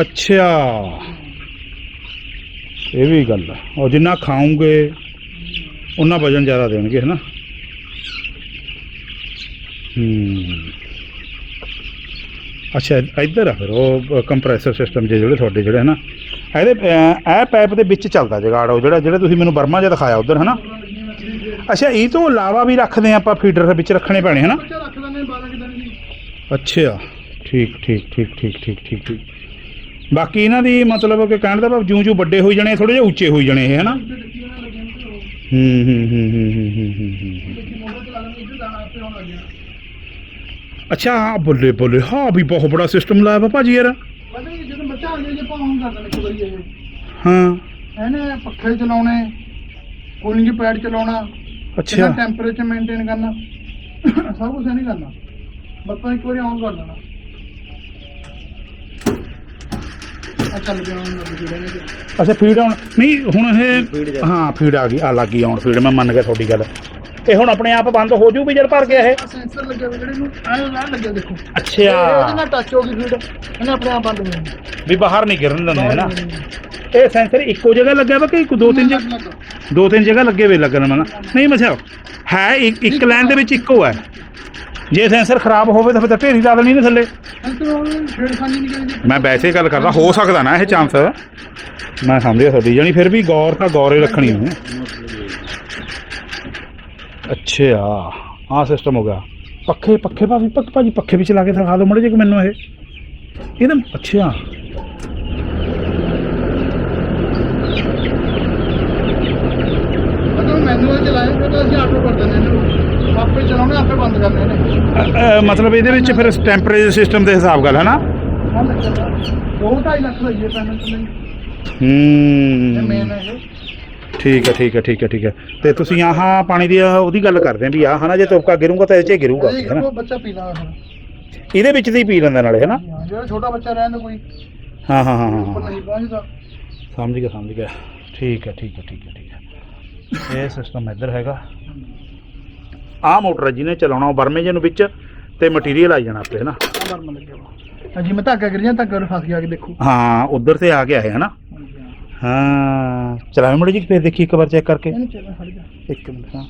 ਅੱਛਾ। ਇਹ ਵੀ ਗੱਲ ਆ। ਉਹ ਜਿੰਨਾ ਖਾਉਂਗੇ ਉਹਨਾਂ ਵਜਨ ਜ਼ਿਆਦਾ ਦੇਣਗੇ, ਹਨਾ? ਹੂੰ। ਅੱਛਾ, ਇੱਧਰ ਆ ਫਿਰ, ਉਹ ਕੰਪਰੈਸਰ ਸਿਸਟਮ ਜੇ ਜਿਹੜੇ ਤੁਹਾਡੇ ਜਿਹੜੇ, ਹਨਾ? ਇਹਦੇ ਇਹ ਪਾਈਪ ਦੇ ਵਿੱਚ ਚੱਲਦਾ ਜਗਾੜ, ਉਹ ਜਿਹੜਾ ਜਿਹੜਾ ਤੁਸੀਂ ਮੈਨੂੰ ਬਰਮਾ ਜਿਹਾ ਦਿਖਾਇਆ ਉਧਰ, ਹਨਾ? ਅੱਛਾ, ਇਹ ਤੋਂ ਇਲਾਵਾ ਵੀ ਰੱਖਦੇ ਆ ਆਪਾਂ ਫੀਡਰ ਦੇ ਵਿੱਚ ਰੱਖਣੇ ਪੈਣੇ, ਹਨਾ? ਬੱਚਾ ਰੱਖ ਲੈਣੇ 12 ਕਿ ਦਿਨ ਜੀ ਅੱਛਾ, ਠੀਕ ਠੀਕ ਠੀਕ ਠੀਕ ਠੀਕ ਠੀਕ ਠੀਕ। ਬਾਕੀ ਇਹਨਾਂ ਦੀ ਮਤਲਬ ਕਿ ਕਹਿਣ ਦਾ ਭਾਵ ਜਿਉਂ ਜੂੰ ਵੱਡੇ ਹੋਈ ਜਾਣੇ ਥੋੜੇ ਜਿਹਾ ਉੱਚੇ ਹੋਈ ਜਾਣੇ ਇਹ, ਹਨਾ? ਤੇ ਹੂੰ ਹੂੰ ਹੂੰ ਹੂੰ ਹੂੰ ਹੂੰ ਹੂੰ ਹੂੰ ਹੂੰ। ਡਿੱਕੀ ਮੋਟਰ ਚਲਾ ਲੈਣੇ ਇੱਧਰ ਦਾਣਾ ਆਪੇ ਹੋਣ ਲੱਗਿਆ ਅੱਛਾ ਬੱਲੇ ਬੱਲੇ ਹਾਂ ਵੀ ਬਹੁਤ ਬੜਾ ਸਿਸਟਮ ਲਾਇਆ ਵਾ ਭਾਜੀ ਯਾਰ। ਪਤਾ ਨਹੀਂ ਜਦੋਂ ਬੱਚਾ ਆ ਗਿਆ ਜੇ ਆਪਾਂ ਹੁਣ ਕਰ ਦੇਣਾ ਇੱਕ ਵਾਰੀ ਇਹ। ਹਾਂ। ਇਹਨੇ ਪੱਖੇ ਚਲਾਉਣੇ ਕੂਲਿੰਗ ਪੈਡ ਚਲਾਉਣਾ ਅੱਛਾ। ਟੈਂਪਰੇਚਰ ਮੇਨਟੇਨ ਕਰਨਾ ਸਭ ਕੁਝ ਨਹੀਂ ਕਰਨਾ। ਬੱਪਾ ਇੱਕ ਵਾਰੀ ਆਨ ਕਰ ਦੇਣਾ। ਨੇ ਅੱਛਾ ਫੀਡ ਆਉਣ ਨਹੀਂ ਹੁਣ ਇਹ ਹਾਂ ਫੀਡ ਆ ਗਈ ਆ ਲੱਗ ਆਉਣ ਫੀਡ ਮੈਂ ਮੰਨ ਗਿਆ ਤੁਹਾਡੀ ਗੱਲ। ਇਹ ਹੁਣ ਆਪਣੇ ਆਪ ਬੰਦ ਹੋ ਜੂ ਵੀ ਜਦ ਭਰ ਗਿਆ ਇਹ? ਸੈਂਸਰ ਲੱਗਿਆ ਹੋਇਆ ਜਿਹੜੇ ਨੂੰ ਐ ਲੱਗਿਆ ਦੇਖੋ। ਇਹਦੇ ਅੱਛਾ ਨਾਲ ਟੱਚ ਹੋ ਗਈ ਫੀਡ ਇਹਨੇ ਆਪਣੇ ਆਪ ਬੰਦ ਹੋ ਜਾਣੀ ਵੀ ਬਾਹਰ ਨਹੀਂ ਗਿਰਨ ਦਿੰਦੇ ਹੈ ਨਾ? ਇਹ ਸੈਂਸਰ ਇੱਕੋ ਜਗ੍ਹਾ ਲੱਗਿਆ ਵਾ ਕਿ ਇੱਕ ਦੋ ਤਿੰਨ ਜਗ੍ਹਾ? ਦੋ ਤਿੰਨ ਜਗ੍ਹਾ ਲੱਗੇ ਵੇ ਲੱਗਣ ਮਨ ਨਹੀਂ ਮਸਿਆ ਹੈ ਇੱਕ ਇੱਕ ਲਾਈਨ ਦੇ ਵਿੱਚ ਇੱਕੋ ਹੈ। ਜੇ ਸੈਂਸਰ ਖਰਾਬ ਹੋਵੇ ਤਾਂ ਫਿਰ ਤਾਂ ਢੇਰੀ ਲਾ ਦੇਣੀ ਨੇ ਥੱਲੇ। ਸੈਂਸਰ ਉਹ ਛੇੜਖਾਨੀ ਨਹੀਂ ਕਰੀਦੀ ਮੈਂ ਵੈਸੇ ਗੱਲ ਕਰਦਾ ਹੋ ਸਕਦਾ ਨਾ ਇਹ ਚਾਂਸ ਮੈਂ ਸਮਝਿਆ ਤੁਹਾਡੀ ਜਾਨੀ ਫਿਰ ਵੀ ਗੌਰ ਤਾਂ ਗੌਰੇ ਰੱਖਣੀ ਹੈ। ਅੱਛਾ ਆਹ ਸਿਸਟਮ ਹੋ ਗਿਆ। ਪੱਖੇ ਪੱਖੇ ਭਾਵੇਂ ਪੱਕ ਭਾਜੀ ਪੱਖੇ ਵੀ ਚਲਾ ਕੇ ਦਿਖਾ ਦਿਓ ਮੜੇ ਜੇ ਮੈਨੂੰ ਇਹ। ਇਹਦਾ ਅੱਛਾ। ਮਤਲਬ ਮੈਨੂਅਲ ਚਲਾਏ ਫਿਰ ਤਾਂ ਅਸੀਂ ਆਟੋ ਕਰ ਦਿੰਦੇ ਇਹਨੂੰ ਆਪੇ ਚਲਾਉਣੇ ਆਪੇ ਬੰਦ ਕਰਨੇ ਨੇ। ਅ, ਅ, ਮਤਲਬ ਇਹਦੇ ਵਿੱਚ ਫਿਰ ਟੈਂਪਰੇਚਰ ਸਿਸਟਮ ਦੇ ਹਿਸਾਬ ਗੱਲ ਹੈ ਨਾ ਹਾਂ ਲੱਗਦਾ ਉਹ 2.5 ਲੱਖ ਦਾ ਹੀ ਹੈ ਪੈਨਲ ਤੇ ਇਹ ਮੇਨ ਹੂੰ ਹੈ ਇਹ। ਠੀਕ ਹੈ ਠੀਕ ਹੈ ਠੀਕ ਹੈ ਠੀਕ ਹੈ। ਤੇ ਤੁਸੀਂ ਆਹ ਪਾਣੀ ਦੀ ਆਹ ਉਹਦੀ ਗੱਲ ਕਰਦੇ ਆ ਵੀ ਆਹ ਹਨਾ ਜੇ ਤੁਪਕਾ ਗਿਰੂਗਾ ਤਾਂ ਇਹ 'ਚ ਹੀ ਗਿਰੂਗਾ ਇਹ ਬੱਚਾ ਪੀ ਲਾ ਹੁਣ ਇਹਦੇ ਵਿੱਚ ਦੀ ਪੀ ਲੈਂਦਾ ਨਾਲੇ ਹੈ ਨਾ? ਹਾਂ, ਜਿਹੜਾ ਛੋਟਾ ਬੱਚਾ ਰਹਿੰਦਾ ਕੋਈ। ਹਾਂ ਹਾਂ ਹਾਂ ਹਾਂ ਉੱਪਰ ਹਾਂ ਨਹੀਂ ਪਹੁੰਚਦਾ। ਸਮਝ ਗਿਆ ਸਮਝ ਗਿਆ। ਠੀਕ ਹੈ ਠੀਕ ਹੈ ਠੀਕ ਹੈ ਠੀਕ ਹੈ। ਇਹ ਸਿਸਟਮ ਇੱਧਰ ਹੈਗਾ। ਆਹ ਮੋਟਰ ਹੈ ਜਿਹਨੇ ਚਲਾਉਣਾ ਉਹ ਬਰਮੇ ਜੇ ਨੂੰ ਵਿੱਚ ਤੇ ਮਟੀਰੀਅਲ ਆਈ ਜਾਣਾ ਆਪੇ ਹੈ ਨਾ? ਆ ਬਰਮਾ ਲੱਗਿਆ ਵਾ। ਜੀ ਮੈਂ ਧਾਗਾ ਗਿਰ ਜਾਂ ਧਾਗਾ ਨੂੰ ਫਸ ਗਿਆ ਕਿ ਦੇਖੋ। ਹਾਂ ਉਧਰ ਤੇ ਆ ਗਿਆ ਹੈ ਹਨਾ ਹਾਂ ਚਲਾਵੇਂ ਮੜੀ ਜੀ ਫੇਰ ਦੇਖੀ ਇੱਕ ਵਾਰ ਚੈੱਕ ਕਰਕੇ ਇਹਨੂੰ ਚੱਲਣਾ ਖੜ ਜਾ ਇੱਕ ਮਿੰਟ ਹਾਂ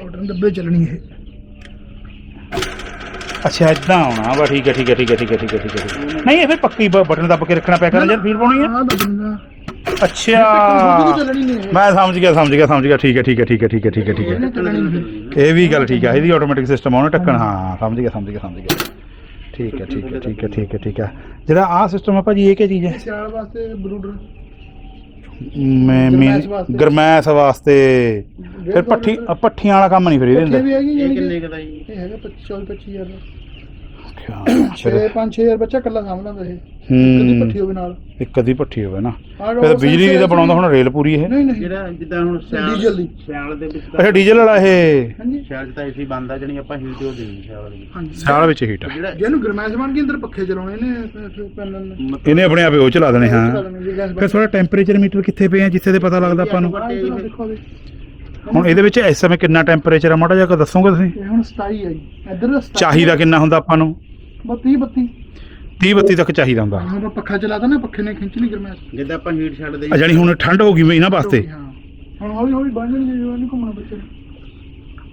ਬਟਨ ਦੱਬੇ ਚੱਲਣੀ ਇਹ ਅੱਛਾ ਇਦਾਂ ਆਉਣਾ ਵਾ ਠੀਕ ਹੈ ਠੀਕ ਹੈ ਠੀਕ ਹੈ ਠੀਕ ਹੈ ਠੀਕ ਹੈ ਠੀਕ ਹੈ ਠੀਕ ਹੈ। ਨਹੀਂ ਇਹ ਫਿਰ ਪੱਕੀ ਬ- ਬਟਨ ਦੱਬ ਕੇ ਰੱਖਣਾ ਪਿਆ ਕਰਨਾ ਜਦ ਫੀਲ ਪਾਉਣੀ ਹੈ ਹਾਂ ਦੱਬਣਾ ਅੱਛਾ ਚੱਲਣੀ ਨਹੀਂ ਇਹ ਮੈਂ ਸਮਝ ਗਿਆ ਸਮਝ ਗਿਆ ਸਮਝ ਗਿਆ ਠੀਕ ਹੈ ਠੀਕ ਹੈ ਠੀਕ ਹੈ ਠੀਕ ਹੈ ਠੀਕ ਹੈ ਠੀਕ ਹੈ ਇਹਨੇ ਚੱਲਣੀ ਨਹੀਂ ਇਹ ਵੀ ਗੱਲ ਠੀਕ ਹੈ ਇਹਦੀ ਆਟੋਮੈਟਿਕ ਸਿਸਟਮ ਆਉਣਾ ਟੱਕਣ ਹਾਂ ਸਮਝ ਗਿਆ ਸਮਝ ਗਿਆ ਸਮਝ ਗਿਆ ਠੀਕ ਹੈ ਠੀਕ ਹੈ ਠੀਕ ਹੈ ਠੀਕ ਹੈ ਠੀਕ ਹੈ ਜਿਹੜਾ ਆਹ ਸਿਸਟਮ ਹੈ ਭਾਜੀ ਇਹ ਕੀ ਚੀਜ਼ ਹੈ ਸਿਆਲ ਵਾਸਤੇ ਬਰੂਡਰ ਮੈਂ ਗਰਮੈਸ਼ ਵਾਸਤੇ। ਗਰਮੈਸ ਵਾਸਤੇ। ਫਿਰ ਪੱਠੀ ਪੱਠੀਆਂ ਵਾਲਾ ਕੰਮ ਨਹੀਂ ਫਿਰ ਇਹਦੇ ਪੱਠੇ ਅੰਦਰ। ਵੀ ਹੈਗੀ ਇਹ ਕਿੰਨੇ ਕਿ ਕੁ ਦਾ ਜੀ? ਇਹ ਹੈਗਾ 24 25000 ਦਾ। ਅੱਛਾ, ਛੇ ਚਲੋ 5 6000 ਬੱਚਾ ਕੱਲਾ ਸਾਂਭਦਾ ਇਹ। ਕਦੀ ਪੱਠੀ ਹੂੰ ਹੋਵੇ ਨਾਲ। ਇੱਕ ਅੱਧੀ ਪੱਠੀ ਹੋਵੇ ਨਾ। ਆਹ ਫਿਰ ਬਿਜਲੀ ਦੀ ਤਾਂ ਬਣਾਉਂਦਾ ਹੁਣ ਰੇਲ ਪੂਰੀ ਇਹ। ਨਹੀਂ ਨਹੀਂ। ਜਿਹੜਾ ਜਿੱਦਾਂ ਹੁਣ ਸਿਆਲ ਡੀਜ਼ਲ ਦੀ। ਸਿਆਲ ਦੇ ਵਿੱਚ ਅੱਛਾ ਡੀਜ਼ਲ ਵਾਲਾ ਇਹ। ਹਾਂਜੀ। ਸਿਆਲ 'ਚ ਤਾਂ ਏਸੀ ਬੰਦ ਆ ਜਣੀ ਆਪਾਂ ਹੀਟ ਹੋ ਦੇਣੀ ਸਿਆਲ ਦੀ ਹਾਂਜੀ। ਸਿਆਲ ਵਿੱਚ ਹੀਟ ਜਿਹੜਾ ਜਿਹਨੂੰ ਗਰਮੈਸ਼ ਬਣ ਕੇ ਅੰਦਰ ਪੱਖੇ ਚਲਾਉਣੇ ਨੇ ਪੈਨਲ ਨੇ। ਮਤਲਬ ਇਹਨੇ ਆਪਣੇ ਆਪੇ ਉਹ ਚਲਾ ਦੇਣੇ ਹਾਂ। ਫਿਰ ਥੋੜਾ ਟੈਂਪਰੇਚਰ ਮੀਟਰ ਕਿੱਥੇ ਪਏ ਆ ਜਿੱਥੇ ਦੇ ਪਤਾ ਲੱਗਦਾ ਆਪਾਂ ਨੂੰ? ਦੇਖੋ ਹੁਣ ਇਹਦੇ ਵਿੱਚ ਇਸ ਸਮੇਂ ਕਿੰਨਾ ਟੈਂਪਰੇਚਰ ਆ? ਮਾੜਾ ਜਿਹਾ ਕੋ ਦੱਸੋਗੇ ਤੁਸੀਂ? ਇਹ ਹੁਣ 27 ਹੈ ਜੀ। ਇੱਧਰ 27 ਚਾਹੀਦਾ ਕਿੰਨਾ ਹੁੰਦਾ ਆਪਾਂ ਨੂੰ? 32 32 30 32 ਤੱਕ ਚਾਹੀਦਾ ਹੁੰਦਾ। ਹੁਣ ਆਪਾਂ ਪੱਖਾ ਚਲਾਤਾ ਨਾ ਪੱਖੇ ਨੇ ਖਿੱਚ ਲਈ ਗਰਮੈਸ਼ ਜਿੱਦਾਂ ਆਪਾਂ ਹੀਟ ਛੱਡਦੇ ਆ ਜਾਣੀ ਹੁਣ ਠੰਡ ਹੋ ਗਈ ਵੀ ਇਹਨਾਂ ਵਾਸਤੇ। ਹਾਂ ਹੁਣ ਹੌਲੀ ਹੌਲੀ ਬਣ ਜਾਣਗੇ ਜਦੋਂ ਨਹੀਂ ਘੁੰਮਣਾ ਬੱਚੇ ਨੇ।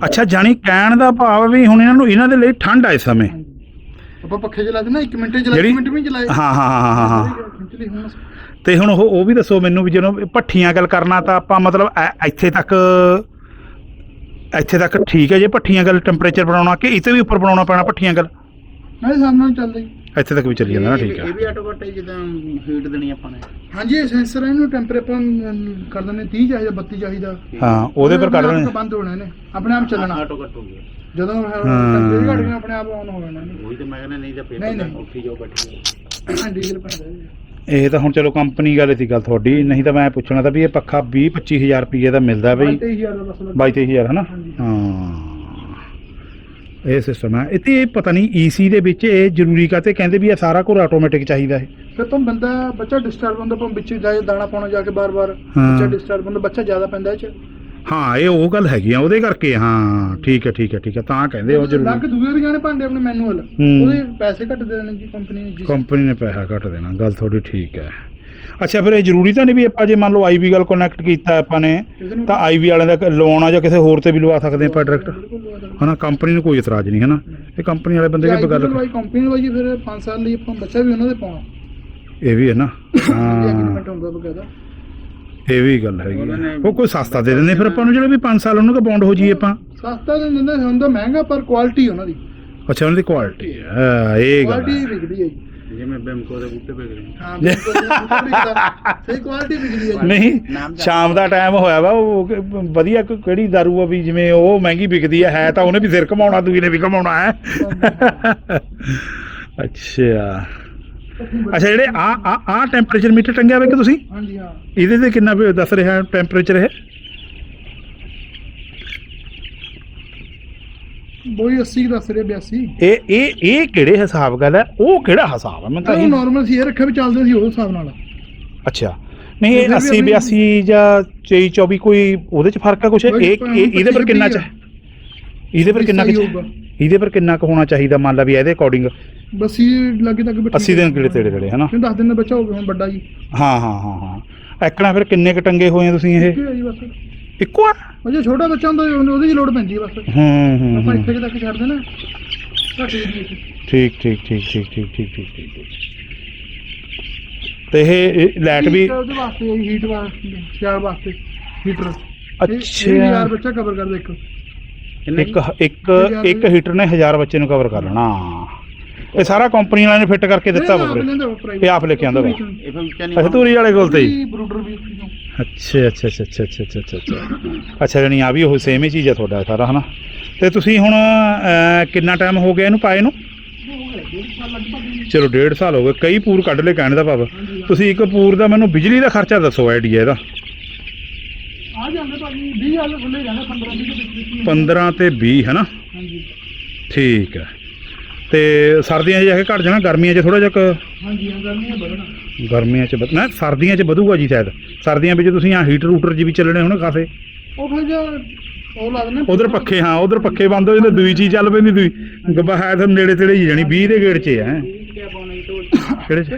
ਅੱਛਾ ਜਾਣੀ ਕਹਿਣ ਦਾ ਭਾਵ ਵੀ ਹੁਣ ਇਹਨਾਂ ਨੂੰ ਇਹਨਾਂ ਦੇ ਲਈ ਠੰਡ ਆ ਇਸ ਸਮੇਂ। ਆਪਾਂ ਪੱਖੇ ਚਲਾਤੇ ਨਾ 1 ਮਿੰਟ ਹੀ ਚਲਾਏ ਜਿਹੜੀ- 1 ਮਿੰਟ ਵੀ ਨਹੀਂ ਚਲਾਏ। ਹਾਂ ਹਾਂ ਹਾਂ ਹਾਂ ਹਾਂ। ਖਿੱਚ ਲਈ ਹੁਣ ਤੇ ਹੁਣ ਉਹ ਉਹ ਵੀ ਦੱਸੋ ਮੈਨੂੰ ਵੀ ਜਦੋਂ ਭੱਠੀਆਂ ਗੱਲ ਕਰਨਾ ਤਾਂ ਆਪਾਂ ਮਤਲਬ ਐ- ਇੱਥੇ ਤੱਕ ਇੱਥੇ ਤੱਕ ਠੀਕ ਹੈ ਜੇ ਭੱਠੀਆਂ ਗੱਲ ਟੈਂਪਰੇਚਰ ਬਣਾਉਣਾ ਕਿ ਤੇ ਵੀ ਉੱਪਰ ਬਣਾਉਣਾ ਪੈਣਾ ਭੱਠੀਆਂ ਗੱਲ? ਸਾਹਮਣੇ ਨਾਲ ਚੱਲਦਾ ਇੱਥੇ ਤੱਕ ਵੀ ਚੱਲੀ ਜਾਂਦਾ ਨਾ ਇਹ- ਠੀਕ ਇਹ ਹੈ ਵੀ ਆਟੋ ਕੱਟ ਜਿੱਦਾਂ ਹੀਟ ਦੇਣੀ ਆਪਾਂ ਨੇ। ਹਾਂਜੀ ਇਹ ਸੈਂਸਰ ਇਹਨੂੰ ਟੈਂਪਰੇਚਰ ਕਰ ਦਿੰਦੇ 30 ਚਾਹੀਦਾ 32 ਚਾਹੀਦਾ। ਹਾਂ ਉਹਦੇ ਪਰ ਲੈਣੇ ਆਪ ਬੰਦ ਹੋਣੇ ਨੇ ਆਪਣੇ ਆਪ ਚੱਲਣਾ। ਆਟੋ ਕੱਟ ਹੋ ਗਿਆ। ਜਦੋਂ ਟੈਂਪਰੇਚਰ ਘਟ ਗਿਆ ਆਪਣੇ ਆਪ ਆਨ ਹੋ ਜਾਣਾ ਉਹੀ ਤੇ ਮੈਂ ਕਹਿੰਦਾ ਨਹੀਂ ਤਾਂ ਨਹੀਂ, ਪੇਪਰ ਨਹੀਂ। ਉੱਠੀ ਜਾਓ ਬੈਠੀ ਜਾਓ। ਡੀਜ਼ਲ ਜੀ। ਇਹ ਤਾਂ ਹੁਣ ਚਲੋ ਕੰਪਨੀ ਗੱਲ ਸੀ ਗੱਲ ਤੁਹਾਡੀ ਨਹੀਂ ਤਾਂ ਮੈਂ ਪੁੱਛਣਾ ਤਾਂ ਵੀ ਇਹ ਪੱਖਾ 20 25000 ਰੁਪਏ ਦਾ ਮਿਲਦਾ ਬਈ। 22000 ਦਾ ਬਸ ਲੱਗਾ। 22 23000 ਹਨਾ। ਹਾਂ। ਇਹ ਸਿਸਟਮ ਹੈ ਇੱਥੇ ਇਹ ਪਤਾ ਨਹੀਂ ਈਸੀ ਦੇ ਵਿੱਚ ਇਹ ਜ਼ਰੂਰੀ ਕਾਤੇ ਕਹਿੰਦੇ ਵੀ ਇਹ ਸਾਰਾ ਕੁਝ ਆਟੋਮੈਟਿਕ ਚਾਹੀਦਾ ਹੈ। ਫਿਰ ਤਾਂ ਬੰਦਾ ਬੱਚਾ ਡਿਸਟਰਬ ਹੁੰਦਾ ਆਪਾਂ ਵਿੱਚ ਜਾਏ ਦਾਣਾ ਪਾਉਣਾ ਜਾ ਕੇ ਬਾਰ-ਬਾਰ ਹਾਂ। ਬੱਚਾ ਡਿਸਟਰਬ ਹੁੰਦਾ ਬੱਚਾ ਜ਼ਿਆਦਾ ਪੈਂਦਾ ਇਹ ਚ। ਹਾਂ ਇਹ ਉਹ ਗੱਲ ਹੈਗੀ ਆ ਉਹਦੇ ਕਰਕੇ ਹਾਂ ਠੀਕ ਹੈ ਠੀਕ ਹੈ ਠੀਕ ਹੈ ਤਾਂ ਕਹਿੰਦੇ ਉਹ ਲੱਗ ਜ਼ਰੂਰੀ। ਦੂਏ ਵੀ ਜਾਣੇ ਭਾਂਡੇ ਆਪਣੇ ਮੈਨੂਅਲ ਹੂੰ। ਉਹਦੇ ਪੈਸੇ ਘੱਟ ਦੇ ਦੇਣੇ ਜੀ ਕੰਪਨੀ ਨੇ ਜੀ। ਕੰਪਨੀ ਨੇ ਪੈਸਾ ਘੱਟ ਦੇਣਾ ਗੱਲ ਥੋੜੀ ਠੀਕ ਹੈ। ਅੱਛਾ ਫਿਰ ਇਹ ਜ਼ਰੂਰੀ ਤਾਂ ਨਹੀਂ ਵੀ ਆਪਾਂ ਜੇ ਮੰਨ ਲਓ ਆਈਵੀ ਗੱਲ ਕਨੈਕਟ ਕੀਤਾ ਆਪਾਂ ਨੇ ਤਾਂ ਆਈਵੀ ਵਾਲਿਆਂ ਦਾ ਲਵਾਉਣਾ ਜਾਂ ਕਿਸੇ ਹੋਰ ਤੇ ਵੀ ਲਵਾ ਸਕਦੇ ਆਪਾਂ ਡਾਇਰੈਕਟ। ਹਨਾ ਕੰਪਨੀ ਨੂੰ ਕੋਈ ਇਤਰਾਜ਼ ਨਹੀਂ ਹਨਾ? ਇਹ ਕੰਪਨੀ ਵਾਲੇ ਬੰਦੇ ਦੀ ਗੱਲ ਲਵਾਈ ਕੰਪਨੀ ਲਵਾਈ ਫਿਰ 5 ਸਾਲ ਲਈ ਆਪਾਂ ਬੱਚਾ ਵੀ ਉਹਨਾਂ ਦੇ ਪਾਉਣਾ। ਇਹ ਵੀ ਹੈ ਨਾ? ਹਾਂ। ਇਹ ਵੀ ਗੱਲ ਹੈਗੀ ਆ। ਉਹ ਕੋਈ ਸਸਤਾ ਦੇ ਦਿੰਦੇ ਫਿਰ ਆਪਾਂ ਨੂੰ ਜਿਹੜੇ ਵੀ 5 ਸਾਲ ਉਹਨਾਂ ਦਾ ਬੌਂਡ ਹੋ ਜੀ ਆਪਾਂ। ਸਸਤਾ ਤਾਂ ਦਿੰਦੇ ਹੁੰਦਾ ਮਹਿੰਗਾ ਪਰ ਕੁਆਲਿਟੀ ਉਹਨਾਂ ਦੀ। ਅੱਛਾ ਉਹਨਾਂ ਦੀ ਕੁਆਲਿਟੀ ਹੈ। ਇਹ ਗੱਲ ਕੁਆਲਿਟੀ। ਵਿਕਦੀ ਹੈ ਜੀ। ਜਿਵੇਂ ਬਿਮਕੋ ਦੇ ਬੂਟੇ ਪੈ ਗਏ। ਹਾਂ ਬਿਲਕੁਲ ਜੀ, ਸਹੀ ਕੁਆਲਿਟੀ ਵਿਕਦੀ ਹੈ ਜੀ। ਨਹੀਂ ਸ਼ਾਮ ਦਾ ਟਾਈਮ ਹੋਇਆ ਵਾ ਉਹ ਕਿ- ਵਧੀਆ ਕੋਈ ਕਿਹੜੀ ਦਾਰੂ ਆ ਵੀ ਜਿਵੇਂ ਉਹ ਮਹਿੰਗੀ ਵਿਕਦੀ ਆ ਹੈ ਤਾਂ ਉਹਨੇ ਵੀ ਸਿਰ ਕਮਾਉਣਾ ਦੂਜੀ ਨੇ ਵੀ ਕਮਾਉਣਾ ਹੈ। ਅੱਛਾ। ਅੱਛਾ ਜਿਹੜੇ ਆ ਆ ਆ ਟੈਂਪਰੇਚਰ ਮੀਟਰ ਟੰਗਿਆ ਵੇ ਕਿ ਤੁਸੀਂ? ਹਾਂਜੀ ਹਾਂ। ਇਹਦੇ ਤੇ ਕਿੰਨਾ ਵੀ ਦੱਸ ਰਿਹਾ ਟੈਂਪਰੇਚਰ ਇਹ? ਬੋਈ 80 ਦੱਸ ਰਿਹਾ 82 ਇਹ ਇਹ ਇਹ ਕਿਹੜੇ ਹਿਸਾਬ ਗੱਲ ਹੈ? ਉਹ ਕਿਹੜਾ ਹਿਸਾਬ ਹੈ? ਮੈਂ ਤਾਂ ਉਹ ਇਹ ਨਾਰਮਲ ਸੀ ਇਹ ਰੱਖਿਆ ਵੀ ਚੱਲਦੇ ਸੀ ਉਹ ਹਿਸਾਬ ਨਾਲ। ਅੱਛਾ। ਨਹੀਂ ਇਹ ਫਿਰ ਵੀ 80 ਆਪਣੀ- 82 ਜਾਂ 23 24 ਕੋਈ ਉਹਦੇ ਚ ਫ਼ਰਕ ਹੈ ਕੁਛ? ਇਹ ਇਹ- ਇਹਦੇ ਪਰ ਕਿੰਨਾ ਚ ਇਹਦੇ ਪਰ ਕਿੰਨਾ ਕੁ ਚ-। ਇਹਦੇ ਪਰ ਕਿੰਨਾ ਕੁ ਹੋਣਾ ਚਾਹੀਦਾ ਮੰਨ ਲਾ ਵੀ ਇਹਦੇ ਅਕੋਰਡਿੰਗ ਬਸ ਇਹ ਲੱਗੇ ਤੱਕ ਵੀ 80 ਦਿਨ ਕਿਹੜੇ ਤੇੜੇ ਤੇੜੇ ਹਨਾ? ਕਿਉਂ 10 ਦਿਨ ਦਾ ਬੱਚਾ ਹੋ ਗਿਆ ਹੁਣ ਵੱਡਾ ਜੀ। ਹਾਂ ਹਾਂ ਹਾਂ ਹਾਂ। ਐਕਣਾ ਫਿਰ ਕਿੰਨੇ ਕ ਟੰਗੇ ਹੋਏ ਆ ਤੁਸੀਂ ਇਹ? ਹੈ ਜੀ ਬਸ। ਇੱਕੋ ਆ? ਉਹ ਜੇ ਛੋਟਾ ਬੱਚਾ ਹੁੰਦਾ ਉਹਨੂੰ- ਉਹਦੀ ਹੀ ਲੋੜ ਪੈਂਦੀ ਹੈ ਬਸ। ਹੂੰ ਹੂੰ ਆਪਾਂ ਹੂੰ। ਇੱਥੇ ਕੁ ਤੱਕ ਛੱਡ ਦੇਣਾ। ਘੱਟ ਜੀ ਦੀ ਠੀਕ ਠੀਕ ਠੀਕ ਠੀਕ ਠੀਕ ਠੀਕ ਠੀਕ ਠੀਕ ਠੀਕ। ਤੇ ਇਹ ਲਾਈਟ ਵੀ ਉਹਦੇ ਵਾਸਤੇ ਹੀਟ ਵਾਸਤੇ। ਸਿਆਲ ਵਾਸਤੇ ਹੀਟਰ ਅੱਛਾ। ਯਾਰ ਬੱਚਾ ਕਵਰ ਕਰ ਦੇ ਇੱਕ ਇੱਕ ਇੱਕ ਇੱਕ ਹੀਟਰ ਨੇ 1000 ਬੱਚੇ ਨੂੰ ਕਵਰ ਕਰ ਲੈਣਾ। ਇਹ ਸਾਰਾ ਕੰਪਨੀ ਵਾਲਿਆਂ ਨੇ ਫਿੱਟ ਕਰਕੇ ਦਿੱਤਾ ਵੀਰੇ। ਇਹ ਆਪ ਲੈ ਕੇ ਆਂਦਾ ਵਾ। ਇਹ ਫਿਰ ਉੱਚਾ ਨਹੀਂ ਅੱਛਾ ਧੂਰੀ ਵਾਲੇ ਕੋਲ ਤੇ ਹੀ। ਬਰੂਡਰ ਵੀ ਅੱਛਾ ਅੱਛਾ ਅੱਛਾ ਅੱਛਾ ਅੱਛਾ ਅੱਛਾ ਅੱਛਾ ਅੱਛਾ। ਅੱਛਾ ਜਾਣੀ ਆ ਵੀ ਉਹ ਸੇਮ ਹੀ ਚੀਜ਼ ਆ ਤੁਹਾਡਾ ਸਾਰਾ ਹਨਾ? ਤੇ ਤੁਸੀਂ ਹੁਣ ਅਹ, ਕਿੰਨਾ ਟਾਈਮ ਹੋ ਗਿਆ ਇਹਨੂੰ ਪਾਏ ਨੂੰ? ਚਲੋ ਡੇਢ ਸਾਲ ਹੋ ਗਏ। ਕਈ ਪੂਰ ਕੱਢ ਲਏ ਕਹਿਣ ਦਾ ਭਾਵ। ਤੁਸੀਂ ਇੱਕ ਪੂਰ ਦਾ ਮੈਨੂੰ ਬਿਜਲੀ ਦਾ ਖਰਚਾ ਦੱਸੋ ਆਈਡੀਆ ਇਹਦਾ। ਆ ਜਾਂਦੇ ਭਾਜੀ 20 ਹਾਲ ਖੁੱਲੇ ਜਾਂਦੇ 15 20 ਦੇ ਵਿੱਚ ਵਿੱਚ 15 ਤੇ 20 ਹੈ ਨਾ ਹਾਂਜੀ ਠੀਕ ਹੈ। ਤੇ ਸਰਦੀਆਂ 'ਚ ਜਾ ਕੇ ਘਟ ਜਾਣਾ ਗਰਮੀਆਂ 'ਚ ਥੋੜਾ ਜਿਹਾ ਕੁ- ਹਾਂਜੀ ਹਾਂ ਗਰਮੀਆਂ ਵਧਣਾ ਗਰਮੀਆਂ 'ਚ ਵਧ- ਨਾ ਸਰਦੀਆਂ 'ਚ ਵਧੂਗਾ ਜੀ ਸ਼ਾਇਦ। ਸਰਦੀਆਂ ਵਿੱਚ ਤੁਸੀਂ ਆ ਹੀਟਰ ਹੂਟਰ ਜੀ ਵੀ ਚੱਲਣੇ ਹੋਣੇ ਕਾਫੇ। ਉਹ ਫਿਰ ਜੇ ਉਹ ਲਾ ਦਿੰਦੇ ਉਧਰ ਪੱਖੇ ਹਾਂ ਉਧਰ ਪੱਖੇ ਬੰਦ ਹੋ ਜਾਂਦੇ ਦੂਈ ਚੀਜ਼ ਚੱਲ ਪੈਂਦੀ ਦੂਈ ਗੱਬਾ ਹੈ ਤਾਂ ਨੇੜੇ ਤੇੜੇ ਹੀ ਜਾਣੀ 20 ਦੇ ਗੇੜ 'ਚ ਹੈ। ਕਿਆ ਪਾਉਣਾ ਜੀ ਢੋਲ ਕਿਹੜੇ 'ਚ?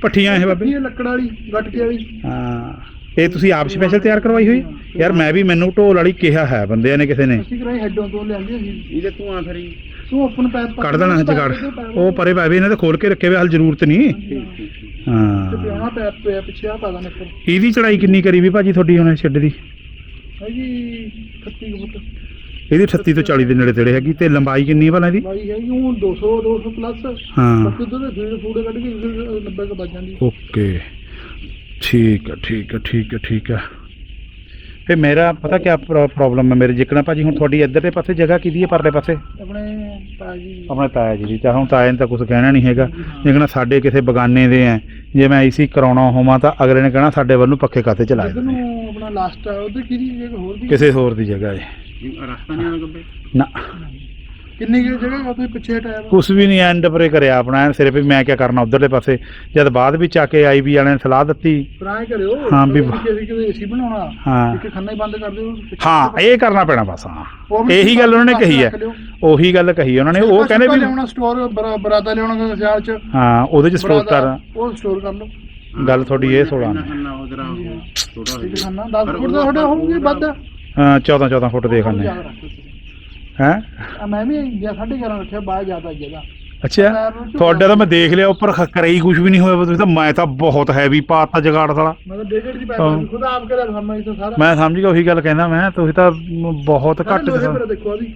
ਪੱਠੀਆਂ ਇਹ ਬਾਬੇ। ਇਹ ਲੱਕੜ ਵਾਲੀ ਗੱਟਕੇ ਵਾਲੀ। ਹਾਂ। ਇਹ ਤੁਸੀਂ ਆਪ ਸਪੈਸ਼ਲ ਤਿਆਰ ਕਰਵਾਈ ਹੋਈ? ਯਾਰ ਮੈਂ ਵੀ ਮੈਨੂੰ ਢੋਲ ਵਾਲੀ ਕਿਹਾ ਹੈ ਬੰਦਿਆਂ ਨੇ ਕਿਸੇ ਨੇ। ਅਸੀਂ ਕਰਾਈ ਹੈਡੋਂ ਤੋਂ ਲਿਆਂਦੀ ਸੀ? ਇਹਦੇ ਧੂਆਂ ਫਿਰ ਜੀ ਤੂੰ ਆਪਣ ਪੈਪ ਪਾ ਕੱਢ। ਦੇਣਾ ਜਗਾੜ ਉਹ ਪਰੇ ਪਾਵੇ ਇਹਨਾਂ ਦੇ ਖੋਲ ਕੇ ਰੱਖੇ ਵੇ ਹਾਲ ਜ਼ਰੂਰਤ ਨਹੀਂ। ਤੇ ਹਾਂ ਪਿਆਣਾ ਪੈਪ ਪਿਆ ਪਿੱਛੇ ਆ ਪਾ ਦਾਂ ਉੱਪਰ ਇਹਦੀ ਚੜਾਈ ਕਿੰਨੀ ਕਰੀ ਵੀ ਭਾਜੀ ਤੁਹਾਡੀ ਹੁਣ ਛੱਡ ਦੀ? ਹੈਗੀ 30 ਫੁੱਟ। ਇਹਦੀ 38 ਤੋਂ 40 ਦੇ ਨੇੜੇ ਤੇੜੇ ਹੈਗੀ ਤੇ ਲੰਬਾਈ ਕਿੰਨੀ ਹੈ ਭਲਾ ਇਹਦੀ? ਬਾਈ ਹੈਗੀ ਉਹ 200 200 ਪਲੱਸ। ਹਾਂ। ਬਾਕੀ ਉਧਰ ਦੇ ਫੀਡ ਫੂਡ ਕੱਢ ਕੇ ਫਿਰ 90 ਕ ਵੱਜ ਜਾਂਦੀ। ਓਕੇ। ਠੀਕ ਹੈ ਠੀਕ ਹੈ ਠੀਕ ਹੈ ਠੀਕ ਹੈ ਤੇ ਮੇਰਾ ਪਤਾ ਕੀ ਪ੍ਰੋਬਲਮ ਹੈ ਮੇਰੇ ਜਿਕਣਾ ਭਾਜੀ ਹੁਣ ਤੁਹਾਡੀ ਇੱਧਰ ਦੇ ਪਾਸੇ ਜਗ੍ਹਾ ਕਿਹਦੀ ਹੈ ਪਰਲੇ ਪਾਸੇ? ਆਪਣੇ ਤਾਜੀ ਆਪਣੇ ਤਾਇਆ ਜੀ ਦੀ ਤਾਂ ਹੁਣ ਤਾਇਆ ਨੇ ਤਾਂ ਕੁਝ ਕਹਿਣਾ ਨਹੀਂ ਹੈਗਾ। ਜਿਕਣਾ ਸਾਡੇ ਕਿਸੇ ਬਗਾਨੇ ਦੇ ਆ ਜੇ ਮੈਂ ਏਸੀ ਕਰਾਉਣਾ ਹੋਵਾਂ ਤਾਂ ਅਗਲੇ ਨੇ ਕਹਿਣਾ ਸਾਡੇ ਵੱਲ ਨੂੰ ਪੱਖੇ ਕਾਤੇ ਚਲਾਏ ਜਿੱਦ ਨੂੰ ਆਪਣਾ ਲਾਸਟ ਆ ਉਧਰ ਕਿਹਦੀ ਜਗ੍ਹਾ ਹੋਰ ਵੀ ਕਿਸੇ ਹੋਰ ਦੀ ਜਗ੍ਹਾ ਹੈ। ਰਸਤਾ ਨਹੀਂ ਆਉਂਦਾ ਗੱਬੇ? ਨਾ। ਕਿੰਨੀ ਕੁ ਜਗ੍ਹਾ ਉਹਦੇ ਪਿੱਛੇ ਟਾਇਰ ਕੁਛ ਵੀ ਨਹੀਂ ਐਂਡ ਪਰੇ ਕਰਿਆ ਆਪਣਾ। ਐਨ ਸਿਰੇ ਵੀ ਮੈਂ ਕੀ ਕਰਨਾ ਉਧਰਲੇ ਪਾਸੇ। ਜਦ ਬਾਅਦ ਵਿੱਚ ਆ ਕੇ ਆਈਬੀ ਵਾਲਿਆਂ ਨੇ ਸਲਾਹ ਦਿੱਤੀ। ਕਰਿਓ ਹਾਂ, ਵੀ- ਕਿਸੇ ਕਿਸੇ ਏਸੀ ਬਣਾਉਣਾ। ਹਾਂ। ਇੱਕ ਖੰਨਾ ਹੀ ਬੰਦ ਕਰ ਦਿਓ ਹਾਂ ਇਹ ਕਰਨਾ ਪੈਣਾ ਬਸ ਹਾਂ। ਵੀ ਇਹੀ ਗੱਲ ਉਹਨਾਂ ਨੇ ਕਹੀ ਹੈ। ਉਹੀ ਗੱਲ ਕਹੀ ਉਹਨਾਂ ਨੇ। ਉਹ ਕਹਿੰਦੇ ਵੀ ਲਿਆਉਣਾ ਸਟੋਰ ਬਰਾਦਾ ਲਿਆਉਣਾ ਸਿਆਲ ਚ। ਹਾਂ ਉਹਦੇ ਚ ਸਟੋਰ ਕਰ। ਉਹ ਸਟੋਰ ਕਰ ਲਓ। ਗੱਲ ਤੁਹਾਡੀ ਇਹ ਸੋਲਾਂ ਨੇ ਖੰਨਾ 10 ਫੁੱਟ ਦਾ ਤੁਹਾਡਾ ਹੋਊਗੀ ਵੱਧ। ਹਾਂ 14 14 ਫੁੱਟ ਦੇ ਖੰਨੇ। ਤੁਸੀਂ। ਹੈ? ਆ ਮੈਂ ਵੀ ਗਿਆ 11.5 ਰੱਖਿਆ ਬਾਹਰ ਜ਼ਿਆਦਾ ਜਗ੍ਹਾ ਅੱਛਾ ਤੁਹਾਡਾ ਤਾਂ ਮੈਂ ਦੇਖ ਲਿਆ ਉੱਪਰ ਖਕਰਾਈ ਕੁਝ ਵੀ ਨਹੀਂ ਹੋਇਆ ਤੁਸੀਂ ਤਾਂ ਮੈਂ ਤਾਂ ਬਹੁਤ ਹੈਵੀ ਪਾਤਾ ਜਗਾੜ ਸਾਲਾ। ਮੈਂ ਤਾਂ ਡੇਢ ਦੀ। ਪੈਸੇ ਖੁਦ ਆਪ ਕਰਿਆ ਸਮਝ ਤਾਂ ਸਾਰਾ। ਮੈਂ ਸਮਝ ਗਿਆ ਉਹੀ ਗੱਲ ਕਹਿੰਦਾ ਮੈਂ ਤੁਸੀਂ ਤਾਂ ਬਹੁਤ ਘੱਟ ਲੋਹੇ ਦਿਖਾ- ਪਰ ਦੇਖੋ ਅਭੀ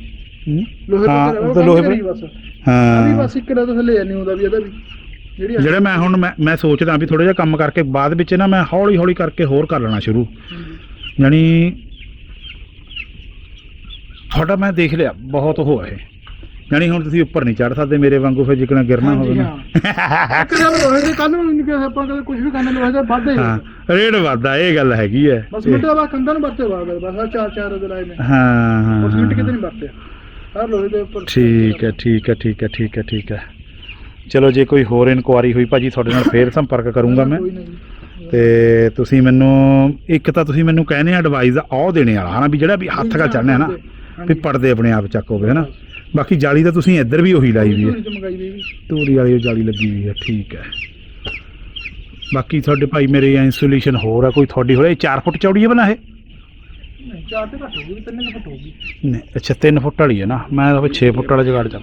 ਹੂੰ? ਲੋਹੇ ਹਾਂ, ਪਰ ਉਹ ਤਾਂ ਲੋਹੇ ਪਰ- ਬਸ। ਅਭੀ ਹਾਂ ਬਸ ਇੱਕ ਦਾ ਤਾਂ ਥੱਲੇ ਨਹੀਂ ਹੁੰਦਾ ਵੀ ਇਹਦਾ ਵੀ। ਜਿਹੜੀ ਮੈਂ ਹੁਣ ਮੈਂ ਮੈਂ ਸੋਚਦਾ ਵੀ ਥੋੜਾ ਜਿਹਾ ਕੰਮ ਕਰਕੇ ਬਾਅਦ ਵਿੱਚ ਨਾ ਮੈਂ ਹੌਲੀ ਹੌਲੀ ਕਰਕੇ ਹੋਰ ਕਰ ਲੈਣਾ ਸ਼ੁਰੂ। ਯਾਨੀ ਤੁਹਾਡਾ ਮੈਂ ਦੇਖ ਲਿਆ ਬਹੁਤ ਹੈ ਇਹ ਯਾਨੀ ਹੁਣ ਤੁਸੀਂ ਉੱਪਰ ਨਹੀਂ ਚੜ ਸਕਦੇ ਮੇਰੇ ਵਾਂਗੂ ਫਿਰ ਜਿਕਣਾ ਗਿਰਨਾ ਹੋਵੇ ਨਾ। ਇੱਕ ਗੱਲ ਲੋਹੇ ਦੇ ਕੱਲ ਨੂੰ ਨਹੀਂ ਕਿ ਆਪਾਂ ਕਦੇ ਕੁਝ ਵੀ ਕਰਨਾ ਲੋਹੇ ਦਾ ਵੱਧਦਾ ਹੀ। ਹਾਂ ਹੈ। ਰੇਟ ਵੱਧਦਾ ਇਹ ਗੱਲ ਹੈਗੀ ਹੈ। ਬਸ ਮਿੱਟਾ ਬਾ ਕੰਧਾਂ ਨੂੰ ਵਰਤੇ ਬਾਅਦ ਬਸ ਆਹ ਚਾਰ ਚਾਰ ਦੇ ਲਾਏ ਨੇ। ਹਾਂ ਹਾਂ ਉਹ ਸਿਮਟ ਹਾਂ। ਕਿਤੇ ਨਹੀਂ ਵਰਤੇ ਹਰ ਲੋਹੇ ਦੇ ਉੱਪਰ। ਠੀਕ ਹੈ ਠੀਕ ਹੈ ਠੀਕ ਹੈ ਠੀਕ ਹੈ ਠੀਕ ਹੈ। ਚਲੋ ਜੇ ਕੋਈ ਹੋਰ ਇਨਕੁਆਰੀ ਹੋਈ ਭਾਜੀ ਤੁਹਾਡੇ ਨਾਲ ਫੇਰ ਸੰਪਰਕ ਕਰੂੰਗਾ ਮੈਂ। ਤੇ ਤੁਸੀਂ ਮੈਨੂੰ ਇੱਕ ਤਾਂ ਤੁਸੀਂ ਮੈਨੂੰ ਕਹਿੰਦੇ ਆ ਐਡਵਾਈਸ ਆਹ ਦੇਣੇ ਵਾਲਾ ਹਨਾ ਵੀ ਜਿਹੜਾ ਵੀ ਹੱਥ ਕਾ ਚੜਨਾ ਹੈ ਨਾ। ਵੀ ਪਰਦੇ ਆਪਣੇ ਆਪ ਚੱਕ ਹੋਵੇ ਹਨਾ? ਬਾਕੀ ਜਾਲੀ ਤਾਂ ਤੁਸੀਂ ਇੱਧਰ ਵੀ ਉਹੀ ਲਾਈ ਵੀ ਹੈ। ਧੂਰੀ ਚ ਮੰਗਾਈ ਦੀ ਤੂੜੀ ਵਾਲੀ ਉਹ ਜਾਲੀ ਲੱਗੀ ਹੋਈ ਹੈ ਠੀਕ ਹੈ। ਬਾਕੀ ਤੁਹਾਡੇ ਭਾਈ ਮੇਰੇ ਇੰਸੂਲੇਸ਼ਨ ਹੋਰ ਆ ਕੋਈ ਤੁਹਾਡੀ ਹੋਇਆ 4 ਫੁੱਟ ਚੌੜੀ ਹੈ ਬਣਾ ਇਹ? ਨਹੀਂ ਚਾਰ ਤੇ ਘੱਟ ਹੋਊਗੀ ਤਿੰਨ ਫੁੱਟ ਹੋਊਗੀ ਨਹੀਂ ਅੱਛਾ 3 ਫੁੱਟ ਵਾਲੀ ਹੈ ਨਾ। ਮੈਂ ਤਾਂ 6 ਫੁੱਟ ਵਾਲਾ ਜਗਾੜ ਚੱਲ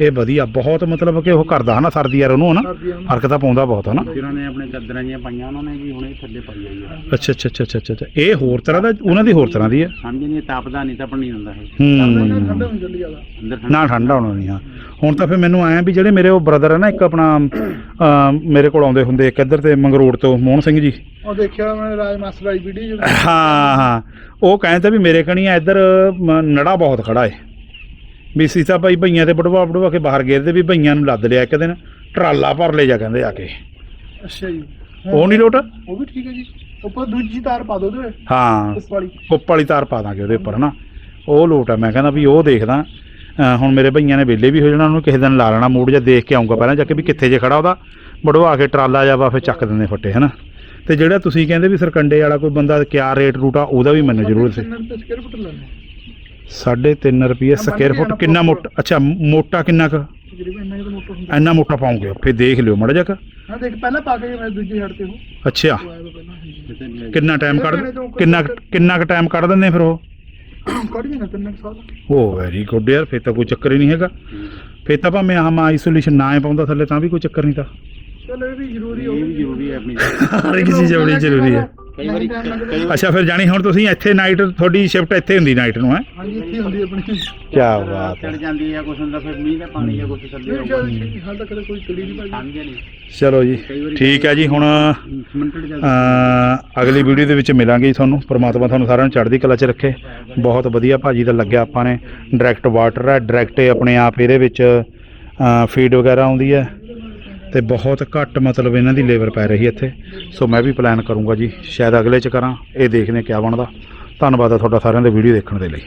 ਇਹ ਵਧੀਆ ਬਹੁਤ ਮਤਲਬ ਕਿ ਉਹ ਕਰਦਾ ਹਨਾ ਸਰਦੀ ਯਾਰ ਉਹਨੂੰ ਹਨਾ। ਸਰਦੀਆਂ ਨੂੰ ਫ਼ਰਕ ਤਾਂ ਪਾਉਂਦਾ ਬਹੁਤ ਹਨਾ। ਫਿਰ ਉਹਨੇ ਆਪਣੇ ਚਾਦਰਾਂ ਜੀਆਂ ਪਾਈਆਂ ਉਹਨਾਂ ਨੇ ਵੀ ਹੁਣੇ ਥੱਲੇ ਪਾਈ ਆਈ ਆ। ਅੱਛਾ ਅੱਛਾ ਅੱਛਾ ਅੱਛਾ ਅੱਛਾ। ਇਹ ਹੋਰ ਤਰ੍ਹਾਂ ਦਾ ਉਹਨਾਂ ਦੀ ਹੋਰ ਤਰ੍ਹਾਂ ਦੀ ਹੈ ਸਮਝ ਨਹੀਂ ਤਾਪਦਾ ਨਹੀਂ ਤਾਂ ਨਹੀਂ ਹੁੰਦਾ ਇਹ। ਠੰਡੇ ਹੂੰ ਨੂੰ ਠੰਡਾ ਨਾ ਹੋਣਾ ਨਹੀਂ ਹਾਂ ਹੁਣ ਤਾਂ ਫਿਰ ਮੈਨੂੰ ਆਇਆ ਵੀ ਜਿਹੜੇ ਮੇਰੇ ਉਹ ਬ੍ਰਦਰ ਹੈ ਨਾ ਇੱਕ ਆਪਣਾ ਮੇਰੇ ਕੋਲ ਆਉਂਦੇ ਹੁੰਦੇ ਇੱਕ ਇੱਧਰ ਤੇ ਮੰਗਰੋੜ ਤੋਂ ਮੋਹਨ ਸਿੰਘ ਜੀ। ਉਹ ਦੇਖਿਆ ਮੈਂ ਰਾਜ ਮਾਸਟਰ ਵਾਲੀ ਵੀਡੀਓ ਹਾਂ ਹਾਂ ਉਹ ਕਹਿੰਦੇ ਵੀ ਮੇਰੇ ਕਣੀ ਇੱਧਰ ਮ, ਨੜਾ ਬਹੁਤ ਖੜਾ ਏ। ਬੀਸੀ ਸਾਹਿਬ ਭਾਈ ਭਈਆਂ ਤੇ ਬੜਵਾ ਬੜਵਾ ਕੇ ਬਾਹਰ ਗੇਰਦੇ ਵੀ ਭਈਆਂ ਨੂੰ ਲੱਦ ਲਿਆ ਇੱਕ ਦਿਨ ਟਰਾਲਾ ਭਰ ਲੈ ਜਾ ਕਹਿੰਦੇ ਆ ਕੇ। ਅੱਛਾ ਜੀ। ਉਹ ਨਹੀਂ ਲੋਟ? ਉਹ ਵੀ ਠੀਕ ਤਾਰ ਪਾ ਦੋ ਉਹਦੇ। ਉੱਪਰ ਨਾ ਉਹ ਲੋਟ ਆ ਮੈਂ ਕਹਿੰਦਾ ਵੀ ਉਹ ਦੇਖਦਾ। ਹੁਣ ਮੇਰੇ ਭਈਆਂ ਨੇ ਵੇਲੇ ਵੀ ਹੋ ਜਾਣਾ ਉਹਨੂੰ ਕਿਸੇ ਦਿਨ ਲਾ ਲੈਣਾ ਮੂਡ ਜਾਂ ਦੇਖ ਕੇ ਆਉਂਗਾ ਪਹਿਲਾਂ ਜਾ ਕੇ ਵੀ ਕਿੱਥੇ ਜੇ ਖੜਾ ਉਹਦਾ। ਬੜਵਾ ਕੇ ਟਰਾਲਾ ਜਾ ਵਾ ਫਿਰ ਚੱਕ ਦਿੰਦੇ ਫੱਟੇ ਹਨਾ। ਤੇ ਜਿਹੜਾ ਤੁਸੀਂ ਕਹਿੰਦੇ ਵੀ ਸਰਕੰਡੇ ਵਾਲਾ ਕੋਈ ਬੰਦਾ ਕਿਆ ਰੇਟ ਰੂਟਾ ਉਹਦਾ ਵੀ ਮੈਨੂੰ ਜ਼ਰੂਰ ਸੀ 3.5 ਰੁਪਏ ਸਕੁਅਰ ਫੁੱਟ ਕਿੰਨਾ ਮੋਟਾ ਅੱਛਾ ਮੋਟਾ ਕਿੰਨਾ ਕ? ਇੰਨਾ ਮੋਟਾ ਪਾਉਂਗੇ ਫੇਰ ਦੇਖ ਲਿਓ ਮੜਾ ਜੱਕ ਹਾਂ ਅੱਛਾ। ਕਿੰਨਾ ਟਾਈਮ ਕੱਢ ਕਿੰਨਾ ਕਿੰਨਾ ਕ ਟਾਈਮ ਕੱਢ ਦਿੰਦੇ ਫਿਰ ਉਹ? ਉਹ ਵੈਰੀ ਗੁੱਡ ਯਾਰ ਫੇਰ ਤਾਂ ਕੋਈ ਚੱਕਰ ਹੀ ਨਹੀਂ ਹੈਗਾ। ਫੇਰ ਤਾਂ ਭਾਵੇਂ ਆਹ ਮੈਂ ਆਈਸੋਲੇਸ਼ਨ ਨਾ ਹੀ ਪਾਉਂਦਾ ਥੱਲੇ ਤਾਂ ਵੀ ਕੋਈ ਚੱਕਰ ਨਹੀਂ ਤਾਂ। ਚਲੋ ਇਹ ਵੀ ਜ਼ਰੂਰੀ ਹੋ ਜ਼ਰੂਰੀ ਹੈ ਆਪਣੀ ਅਰੇ ਕਿਸੇ ਜਵੜੀ ਜ਼ਰੂਰੀ ਹੈ। ਕਈ ਵਾਰੀ ਕਈ ਅੱਛਾ ਫਿਰ ਜਾਣੀ ਹੁਣ ਤੁਸੀਂ ਇੱਥੇ ਨਾਈਟ ਤੁਹਾਡੀ ਸ਼ਿਫਟ ਇੱਥੇ ਹੁੰਦੀ ਨਾਈਟ ਨੂੰ ਹੈ? ਹਾਂਜੀ ਇੱਥੇ ਹੁੰਦੀ ਆਪਣੀ। ਕੀ ਬਾਤ ਹੈ। ਚੜ ਜਾਂਦੀ ਹੈ ਕੁਛ ਹੁੰਦਾ ਫਿਰ ਮੀਂਹ ਦਾ ਪਾਣੀ ਜਾਂ ਕੁਛ ਥੱਲੇ ਨਹੀਂ ਹਾਲ ਤੱਕ ਕਦੇ ਕੋਈ ਚੜੀ ਨਹੀਂ ਭਾਈ ਸਮਝਿਆ ਨਹੀਂ ਚਲੋ ਜੀ ਠੀਕ ਹੈ ਜੀ ਹੁਣ ਅਗਲੀ ਵੀਡੀਓ ਦੇ ਵਿੱਚ ਮਿਲਾਂਗੇ ਜੀ ਤੁਹਾਨੂੰ। ਪ੍ਰਮਾਤਮਾ ਤੁਹਾਨੂੰ ਸਾਰਿਆਂ ਨੂੰ ਚੜ੍ਹਦੀ ਕਲਾ 'ਚ ਰੱਖੇ। ਬਹੁਤ ਵਧੀਆ ਭਾਜੀ ਦਾ ਲੱਗਿਆ ਆਪਾਂ ਨੇ। ਡਾਇਰੈਕਟ ਵਾਟਰ ਹੈ ਡਾਇਰੈਕਟ ਆਪਣੇ ਆਪ ਇਹਦੇ ਵਿੱਚ ਫੀਡ ਵਗੈਰਾ ਆਉਂਦੀ ਹੈ। ਤੇ ਬਹੁਤ ਘੱਟ ਮਤਲਬ ਇਹਨਾਂ ਦੀ ਲੇਬਰ ਪੈ ਰਹੀ ਇੱਥੇ। ਸੋ ਮੈਂ ਵੀ ਪਲਾਨ ਕਰੂੰਗਾ ਜੀ, ਸ਼ਾਇਦ ਅਗਲੇ 'ਚ ਕਰਾਂ, ਇਹ ਦੇਖਦੇ ਕਿਆ ਬਣਦਾ। ਧੰਨਵਾਦ ਹੈ ਤੁਹਾਡਾ ਸਾਰਿਆਂ ਦੇ ਵੀਡੀਓ ਦੇਖਣ ਦੇ ਲਈ।